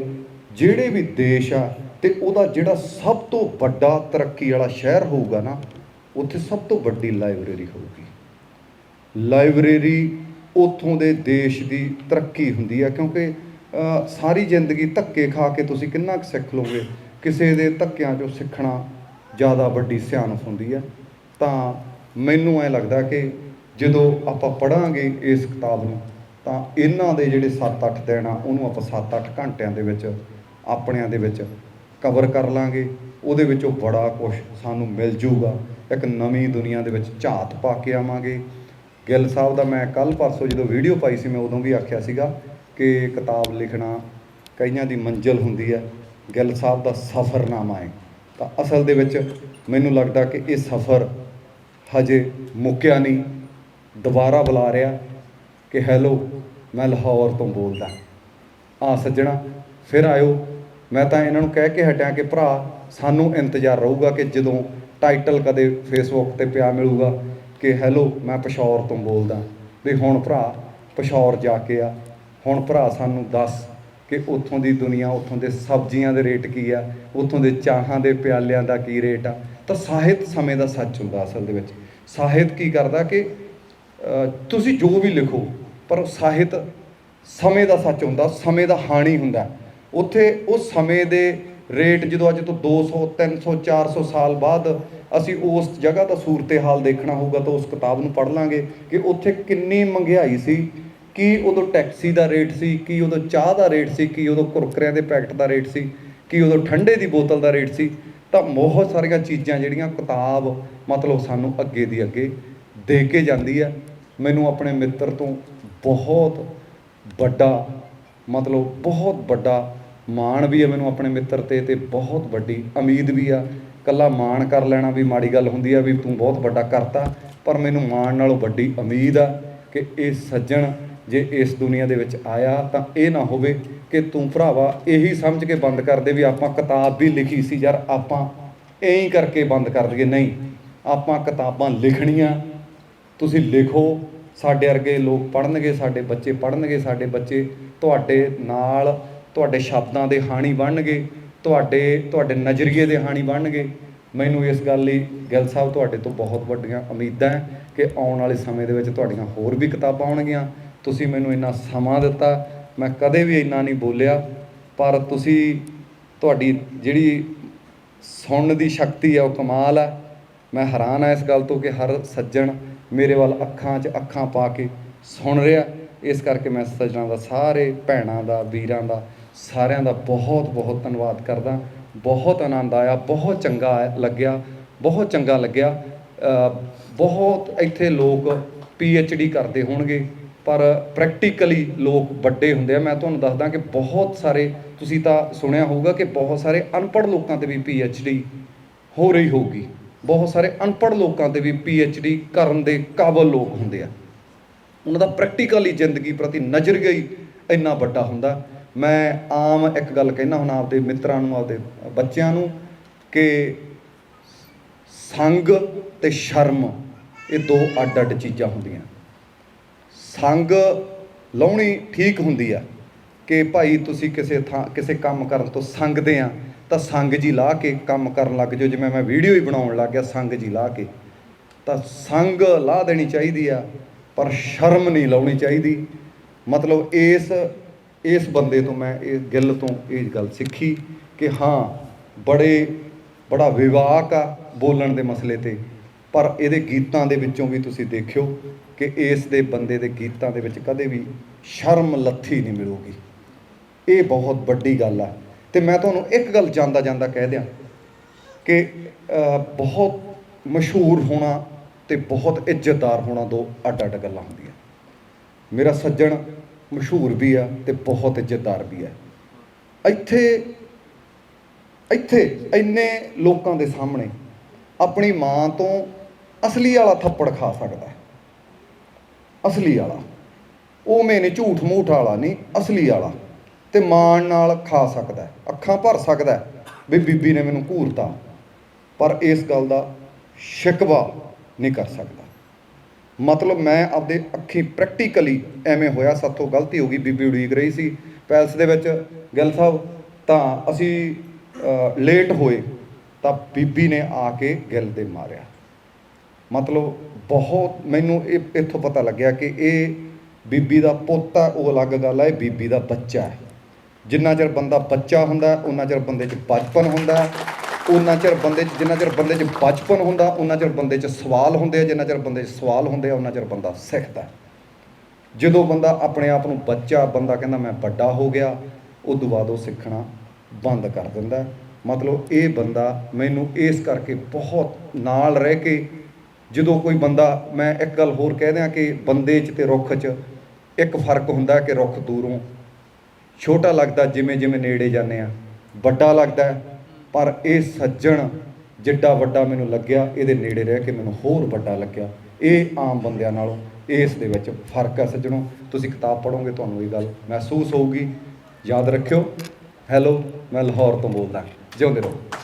ਜਿਹੜੇ ਵੀ ਦੇਸ਼ ਆ ਤੇ ਉਹਦਾ ਜਿਹੜਾ ਸਭ ਤੋਂ ਵੱਡਾ ਤਰੱਕੀ ਵਾਲਾ ਸ਼ਹਿਰ ਹੋਊਗਾ ਨਾ, ਉੱਥੇ ਸਭ ਤੋਂ ਵੱਡੀ ਲਾਇਬ੍ਰੇਰੀ ਹੋਊਗੀ। ਲਾਇਬ੍ਰੇਰੀ ਉੱਥੋਂ ਦੇ ਦੇਸ਼ ਦੀ ਤਰੱਕੀ ਹੁੰਦੀ ਆ, ਕਿਉਂਕਿ ਸਾਰੀ ਜ਼ਿੰਦਗੀ ਧੱਕੇ ਖਾ ਕੇ ਤੁਸੀਂ ਕਿੰਨਾ ਕੁ ਸਿੱਖ ਲਓਗੇ, ਕਿਸੇ ਦੇ ਧੱਕਿਆਂ 'ਚੋਂ ਸਿੱਖਣਾ ਜ਼ਿਆਦਾ ਵੱਡੀ ਸਿਆਣਪ ਹੁੰਦੀ ਆ। ਤਾਂ ਮੈਨੂੰ ਐ ਲੱਗਦਾ ਕਿ ਜਦੋਂ ਆਪਾਂ ਪੜਾਂਗੇ ਇਸ ਕਿਤਾਬ ਨੂੰ ਤਾਂ ਇਹਨਾਂ ਦੇ ਜਿਹੜੇ 7-8 ਦਿਨ ਆ, ਉਹਨੂੰ ਆਪਾਂ 7-8 ਘੰਟਿਆਂ ਦੇ ਵਿੱਚ ਆਪਣਿਆਂ ਦੇ ਵਿੱਚ ਕਵਰ ਕਰ ਲਾਂਗੇ। ਉਹਦੇ ਵਿੱਚੋਂ ਬੜਾ ਕੁਝ ਸਾਨੂੰ ਮਿਲ ਜੂਗਾ। ਇੱਕ ਨਵੀਂ ਦੁਨੀਆ ਦੇ ਵਿੱਚ ਝਾਤ ਪਾ ਕੇ ਆਵਾਂਗੇ। ਗਿੱਲ ਸਾਹਿਬ ਦਾ ਮੈਂ ਕੱਲ ਪਰਸੋਂ ਜਦੋਂ ਵੀਡੀਓ ਪਾਈ ਸੀ, ਮੈਂ ਉਦੋਂ ਵੀ ਆਖਿਆ ਸੀਗਾ ਕਿ ਕਿਤਾਬ ਲਿਖਣਾ ਕਈਆਂ ਦੀ ਮੰਜ਼ਿਲ ਹੁੰਦੀ ਹੈ। ਗਿੱਲ ਸਾਹਿਬ ਦਾ ਸਫ਼ਰਨਾਮਾ ਹੈ। ਤਾਂ ਅਸਲ ਦੇ ਵਿੱਚ ਮੈਨੂੰ ਲੱਗਦਾ ਕਿ ਇਹ ਸਫ਼ਰ ਹਜੇ ਮੁੱਕਿਆ ਨਹੀਂ। ਦੁਬਾਰਾ ਬੁਲਾ ਰਿਹਾ। ਕਿ ਹੈਲੋ, ਮੈਂ ਲਾਹੌਰ ਤੋਂ ਬੋਲਦਾ। ਆ ਸੱਜਣਾ, ਫਿਰ ਆਇਓ। ਮੈਂ ਤਾਂ ਇਹਨਾਂ ਨੂੰ ਕਹਿ ਕੇ ਹਟਿਆ ਕਿ ਭਰਾ, ਸਾਨੂੰ ਇੰਤਜ਼ਾਰ ਰਹੂਗਾ ਕਿ ਜਦੋਂ ਟਾਈਟਲ ਕਦੇ ਫੇਸਬੁੱਕ ਤੇ ਪਿਆ ਮਿਲੂਗਾ ਕਿ ਹੈਲੋ, ਮੈਂ ਪਸ਼ੌਰ ਤੋਂ ਬੋਲਦਾ। ਵੀ ਹੁਣ ਭਰਾ, ਪਸ਼ੌਰ ਜਾ ਕੇ ਆ। ਹੁਣ ਭਰਾ ਸਾਨੂੰ ਦੱਸ ਕਿ ਉੱਥੋਂ ਦੀ ਦੁਨੀਆ, ਉੱਥੋਂ ਦੇ ਸਬਜ਼ੀਆਂ ਦੇ ਰੇਟ ਕੀ ਆ? ਉੱਥੋਂ ਦੇ ਚਾਹਾਂ ਦੇ ਪਿਆਲਿਆਂ ਦਾ ਕੀ ਰੇਟ ਆ? ਤਾਂ ਸਾਹਿਤ ਸਮੇਂ ਦਾ ਸੱਚ ਹੁੰਦਾ ਅਸਲ ਦੇ ਵਿੱਚ। ਸਾਹਿਤ ਕੀ ਕਰਦਾ ਕਿ ਤੁਸੀਂ ਜੋ ਵੀ ਲਿਖੋ ਪਰ ਸਾਹਿਤ ਸਮੇਂ ਦਾ ਸੱਚ ਹੁੰਦਾ, ਸਮੇਂ ਦਾ ਹਾਣੀ ਹੁੰਦਾ। ਉੱਥੇ ਉਹ ਸਮੇਂ ਦੇ ਰੇਟ ਜਦੋਂ ਅੱਜ ਤੋਂ 200 300 400 ਸਾਲ ਬਾਅਦ ਅਸੀਂ ਉਸ ਜਗ੍ਹਾ ਦਾ ਸੂਰਤੇ ਹਾਲ ਦੇਖਣਾ ਹੋਊਗਾ ਤਾਂ ਉਸ ਕਿਤਾਬ ਨੂੰ ਪੜ੍ਹ ਲਾਂਗੇ ਕਿ ਉੱਥੇ ਕਿੰਨੀ ਮਹਿੰਗਾਈ ਸੀ, ਕੀ ਉਦੋਂ ਟੈਕਸੀ ਦਾ ਰੇਟ ਸੀ, ਕੀ ਉਦੋਂ ਚਾਹ ਦਾ ਰੇਟ ਸੀ, ਕੀ ਉਦੋਂ ਕੁਰਕਰਿਆਂ ਦੇ ਪੈਕਟ ਦਾ ਰੇਟ ਸੀ, ਕੀ ਉਦੋਂ ਠੰਡੇ ਦੀ ਬੋਤਲ ਦਾ ਰੇਟ ਸੀ। ਤਾਂ ਬਹੁਤ ਸਾਰੀਆਂ ਚੀਜ਼ਾਂ ਜਿਹੜੀਆਂ ਕਿਤਾਬ ਮਤਲਬ ਸਾਨੂੰ ਅੱਗੇ ਦੀ ਅੱਗੇ ਦੇ ਕੇ ਜਾਂਦੀ ਹੈ। ਮੈਨੂੰ ਆਪਣੇ ਮਿੱਤਰ ਤੋਂ ਬਹੁਤ ਵੱਡਾ, ਮਤਲਬ ਬਹੁਤ ਵੱਡਾ ਮਾਣ ਵੀ ਹੈ ਮੈਨੂੰ ਆਪਣੇ ਮਿੱਤਰ ਤੇ ਤੇ ਬਹੁਤ ਵੱਡੀ ਉਮੀਦ ਵੀ ਆ। ਕੱਲਾ ਮਾਣ ਕਰ ਲੈਣਾ ਵੀ ਮਾੜੀ ਗੱਲ ਹੁੰਦੀ ਆ ਵੀ ਤੂੰ ਬਹੁਤ ਵੱਡਾ ਕਰਤਾ, ਪਰ ਮੈਨੂੰ ਮਾਣ ਨਾਲੋਂ ਵੱਡੀ ਉਮੀਦ ਆ ਕਿ ਇਹ ਸੱਜਣ ਜੇ ਇਸ ਦੁਨੀਆ ਦੇ ਵਿੱਚ ਆਇਆ ਤਾਂ ਇਹ ਨਾ ਹੋਵੇ ਕਿ ਤੂੰ ਭਰਾਵਾ ਇਹੀ ਸਮਝ ਕੇ ਬੰਦ ਕਰ ਦੇ ਵੀ ਆਪਾਂ ਕਿਤਾਬ ਵੀ ਲਿਖੀ ਸੀ ਯਾਰ, ਆਪਾਂ ਐਂ ਕਰਕੇ ਬੰਦ ਕਰ ਦਈਏ। ਨਹੀਂ, ਆਪਾਂ ਕਿਤਾਬਾਂ ਲਿਖਣੀਆਂ, ਤੁਸੀਂ ਲਿਖੋ ਸਾਡੇ ਵਰਗੇ ਲੋਕ ਪੜ੍ਹਨਗੇ, ਸਾਡੇ ਬੱਚੇ ਪੜ੍ਹਨਗੇ, ਸਾਡੇ ਬੱਚੇ ਤੁਹਾਡੇ ਨਾਲ, ਤੁਹਾਡੇ ਸ਼ਬਦਾਂ ਦੇ ਹਾਣੀ ਬਣਨਗੇ, ਤੁਹਾਡੇ ਤੁਹਾਡੇ ਨਜ਼ਰੀਏ ਦੇ ਹਾਣੀ ਬਣਨਗੇ। ਮੈਨੂੰ ਇਸ ਗੱਲ ਲਈ ਗਿੱਲ ਸਾਹਿਬ ਤੁਹਾਡੇ ਤੋਂ ਬਹੁਤ ਵੱਡੀਆਂ ਉਮੀਦਾਂ ਹੈ ਕਿ ਆਉਣ ਵਾਲੇ ਸਮੇਂ ਦੇ ਵਿੱਚ ਤੁਹਾਡੀਆਂ ਹੋਰ ਵੀ ਕਿਤਾਬਾਂ ਆਉਣਗੀਆਂ। ਤੁਸੀਂ ਮੈਨੂੰ ਇੰਨਾ ਸਮਾਂ ਦਿੱਤਾ, ਮੈਂ ਕਦੇ ਵੀ ਇੰਨਾ ਨਹੀਂ ਬੋਲਿਆ, ਪਰ ਤੁਸੀਂ ਤੁਹਾਡੀ ਜਿਹੜੀ ਸੁਣਨ ਦੀ ਸ਼ਕਤੀ ਹੈ, ਉਹ ਕਮਾਲ ਹੈ। ਮੈਂ ਹੈਰਾਨ ਹਾਂ ਇਸ ਗੱਲ ਤੋਂ ਕਿ ਹਰ ਸੱਜਣ ਮੇਰੇ ਵੱਲ ਅੱਖਾਂ 'ਚ ਅੱਖਾਂ ਪਾ ਕੇ ਸੁਣ ਰਿਹਾ। ਇਸ ਕਰਕੇ ਮੈਂ ਸੱਜਣਾ ਦਾ, ਸਾਰੇ ਭੈਣਾਂ ਦਾ, ਵੀਰਾਂ ਦਾ, ਸਾਰਿਆਂ ਦਾ ਬਹੁਤ ਬਹੁਤ ਧੰਨਵਾਦ ਕਰਦਾ। ਬਹੁਤ ਆਨੰਦ ਆਇਆ, ਬਹੁਤ ਚੰਗਾ ਲੱਗਿਆ, ਬਹੁਤ ਚੰਗਾ ਲੱਗਿਆ। ਬਹੁਤ ਇੱਥੇ ਲੋਕ ਪੀ ਐਚ ਡੀ ਕਰਦੇ ਹੋਣਗੇ, ਪਰ ਪ੍ਰੈਕਟੀਕਲੀ ਲੋਕ ਵੱਡੇ ਹੁੰਦੇ ਆ। ਮੈਂ ਤੁਹਾਨੂੰ ਦੱਸਦਾ ਕਿ ਬਹੁਤ ਸਾਰੇ, ਤੁਸੀਂ ਤਾਂ ਸੁਣਿਆ ਹੋਊਗਾ ਕਿ ਬਹੁਤ ਸਾਰੇ ਅਨਪੜ੍ਹ ਲੋਕਾਂ ਤੇ ਵੀ ਪੀ ਐਚ ਡੀ ਹੋ ਰਹੀ ਹੋਊਗੀ। ਬਹੁਤ ਸਾਰੇ ਅਨਪੜ੍ਹ ਲੋਕਾਂ ਤੇ ਵੀ ਪੀ ਐਚ ਡੀ ਕਰਨ ਦੇ ਕਾਬਲ ਲੋਕ ਹੁੰਦੇ ਆ। ਉਹਨਾਂ ਦਾ ਪ੍ਰੈਕਟੀਕਲੀ ਜ਼ਿੰਦਗੀ ਪ੍ਰਤੀ ਨਜ਼ਰੀਆ ਹੀ ਇੰਨਾ ਵੱਡਾ ਹੁੰਦਾ। ਮੈਂ ਆਮ ਇੱਕ ਗੱਲ ਕਹਿਣਾ ਹੁਣ ਆਪਦੇ ਮਿੱਤਰਾਂ ਨੂੰ, ਆਪਦੇ ਬੱਚਿਆਂ ਨੂੰ ਕਿ ਸੰਗ ਤੇ ਸ਼ਰਮ ਇਹ ਦੋ ਅੱਡ-ਅੱਡ ਚੀਜ਼ਾਂ ਹੁੰਦੀਆਂ। ਸੰਗ ਲਾਉਣੀ ਠੀਕ ਹੁੰਦੀ ਆ ਕਿ ਭਾਈ ਤੁਸੀਂ ਕਿਸੇ ਥਾਂ, ਕਿਸੇ ਕੰਮ ਕਰਨ ਤੋਂ ਸੰਗਦੇ ਆ। ਤਾਂ ਸੰਗ ਜੀ ਲਾ ਕੇ ਕੰਮ ਕਰਨ ਲੱਗ ਜਾਓ, ਜਿਵੇਂ ਮੈਂ ਵੀਡੀਓ ਹੀ ਬਣਾਉਣ ਲੱਗ ਗਿਆ ਸੰਗ ਜੀ ਲਾ ਕੇ। ਤਾਂ ਸੰਗ ਲਾ ਦੇਣੀ ਚਾਹੀਦੀ ਆ, ਪਰ ਸ਼ਰਮ ਨਹੀਂ ਲਾਉਣੀ ਚਾਹੀਦੀ। ਮਤਲਬ ਇਸ ਇਸ ਬੰਦੇ ਤੋਂ ਮੈਂ ਇਹ ਗਿੱਲ ਤੋਂ ਇਹ ਗੱਲ ਸਿੱਖੀ ਕਿ ਹਾਂ, ਬੜੇ, ਬੜਾ ਵਿਵਾਕ ਆ ਬੋਲਣ ਦੇ ਮਸਲੇ ਤੇ। ਪਰ ਇਹਦੇ ਗੀਤਾਂ ਦੇ ਵਿੱਚੋਂ ਵੀ ਤੁਸੀਂ ਦੇਖਿਓ ਕਿ ਇਸ ਦੇ ਬੰਦੇ ਦੇ ਗੀਤਾਂ ਦੇ ਵਿੱਚ ਕਦੇ ਵੀ ਸ਼ਰਮ ਲੱਥੀ ਨਹੀਂ ਮਿਲੂਗੀ। ਇਹ ਬਹੁਤ ਵੱਡੀ ਗੱਲ ਆ। ਤੇ ਮੈਂ ਤੁਹਾਨੂੰ ਇੱਕ ਗੱਲ ਜਾਂਦਾ ਜਾਂਦਾ ਕਹਿ ਦਿਆਂ ਕਿ ਬਹੁਤ ਮਸ਼ਹੂਰ ਹੋਣਾ ਤੇ ਬਹੁਤ ਇੱਜ਼ਤਦਾਰ ਹੋਣਾ ਦੋ ਅੱਡ ਅੱਡ ਗੱਲਾਂ ਹੁੰਦੀਆਂ। ਮੇਰਾ ਸੱਜਣ ਮਸ਼ਹੂਰ ਵੀ ਆ ਤੇ ਬਹੁਤ ਇੱਜ਼ਤਦਾਰ ਵੀ ਆ। ਇੱਥੇ ਇੱਥੇ ਇੰਨੇ ਲੋਕਾਂ ਦੇ ਸਾਹਮਣੇ ਆਪਣੀ ਮਾਂ ਤੋਂ ਅਸਲੀ ਵਾਲਾ ਥੱਪੜ ਖਾ ਸਕਦਾ ਹੈ। ਅਸਲੀ ਵਾਲਾ ਉਹ ਮੈਨੇ ਝੂਠ ਮੂਠ ਵਾਲਾ ਨਹੀਂ, ਅਸਲੀ ਵਾਲਾ ਤੇ ਮਾਣ ਨਾਲ ਖਾ ਸਕਦਾ ਅੱਖਾਂ ਭਰ ਸਕਦਾ ਵੀ ਬੀਬੀ ਨੇ ਮੈਨੂੰ ਘੂਰਤਾ। ਪਰ ਇਸ ਗੱਲ ਦਾ ਸ਼ਿਕਵਾ ਨਹੀਂ ਕਰ ਸਕਦਾ। ਮਤਲਬ ਮੈਂ ਆਪਦੇ ਅੱਖੀ ਪ੍ਰੈਕਟੀਕਲੀ ਐਵੇਂ ਹੋਇਆ, ਸਾਥੋਂ ਗਲਤੀ ਹੋ ਗਈ, ਬੀਬੀ ਉਡੀਕ ਰਹੀ ਸੀ। ਪੈਲਸ ਦੇ ਵਿੱਚ ਗਿੱਲ ਸਾਹਿਬ, ਤਾਂ ਅਸੀਂ ਲੇਟ ਹੋਏ, ਤਾਂ ਬੀਬੀ ਨੇ ਆ ਕੇ ਗਿੱਲ ਦੇ ਮਾਰਿਆ। ਮਤਲਬ ਬਹੁਤ ਮੈਨੂੰ ਇਹ, ਇੱਥੋਂ ਪਤਾ ਲੱਗਿਆ ਕਿ ਇਹ ਬੀਬੀ ਦਾ ਪੁੱਤ ਆ ਉਹ ਅਲੱਗ ਗੱਲ ਹੈ ਬੀਬੀ ਦਾ ਬੱਚਾ ਹੈ। ਜਿੰਨਾ ਚਿਰ ਬੰਦਾ ਬੱਚਾ ਹੁੰਦਾ ਉਹਨਾਂ ਚਿਰ ਬੰਦੇ 'ਚ ਬਚਪਨ ਹੁੰਦਾ। ਹੈ। ਉਹਨਾਂ ਚਿਰ ਬੰਦੇ 'ਚ, ਜਿੰਨਾ ਚਿਰ ਬੰਦੇ 'ਚ ਬਚਪਨ ਹੁੰਦਾ ਉਹਨਾਂ ਚਿਰ ਬੰਦੇ 'ਚ ਸਵਾਲ ਹੁੰਦੇ ਆ। ਜਿੰਨਾ ਚਿਰ ਬੰਦੇ 'ਚ ਸਵਾਲ ਹੁੰਦੇ ਆ ਉਹਨਾਂ ਚਿਰ ਬੰਦਾ ਸਿੱਖਦਾ ਜਦੋਂ ਬੰਦਾ ਆਪਣੇ ਆਪ ਨੂੰ ਬੱਚਾ, ਬੰਦਾ ਕਹਿੰਦਾ, ਮੈਂ ਵੱਡਾ ਹੋ ਗਿਆ, ਉਦੋਂ ਬਾਅਦ ਉਹ ਸਿੱਖਣਾ ਬੰਦ ਕਰ ਦਿੰਦਾ ਮਤਲਬ ਇਹ ਬੰਦਾ ਮੈਨੂੰ ਇਸ ਕਰਕੇ ਬਹੁਤ ਨਾਲ ਰਹਿ ਕੇ, ਜਦੋਂ ਕੋਈ ਬੰਦਾ, ਮੈਂ ਇੱਕ ਗੱਲ ਹੋਰ ਕਹਿ ਦਿਆਂ ਕਿ ਬੰਦੇ 'ਚ ਤੇ ਰੁੱਖ 'ਚ ਇੱਕ ਫ਼ਰਕ ਹੁੰਦਾ ਕਿ ਰੁੱਖ ਦੂਰੋਂ ਛੋਟਾ ਲੱਗਦਾ ਜਿਵੇਂ ਜਿਵੇਂ ਨੇੜੇ ਜਾਂਦੇ ਆ ਵੱਡਾ ਲੱਗਦਾ ਪਰ ਇਹ ਸੱਜਣ ਜਿੱਡਾ ਵੱਡਾ ਮੈਨੂੰ ਲੱਗਿਆ, ਇਹਦੇ ਨੇੜੇ ਰਹਿ ਕੇ ਮੈਨੂੰ ਹੋਰ ਵੱਡਾ ਲੱਗਿਆ। ਇਹ ਆਮ ਬੰਦਿਆਂ ਨਾਲੋਂ ਇਸ ਦੇ ਵਿੱਚ ਫ਼ਰਕ ਹੈ ਸੱਜਣੋ। ਤੁਸੀਂ ਕਿਤਾਬ ਪੜ੍ਹੋਗੇ, ਤੁਹਾਨੂੰ ਇਹ ਗੱਲ ਮਹਿਸੂਸ ਹੋਊਗੀ। ਯਾਦ ਰੱਖਿਓ। ਹੈਲੋ ਮੈਂ ਲਾਹੌਰ ਤੋਂ ਬੋਲਦਾ। ਜਿਉਂਦੇ ਰਹੋ।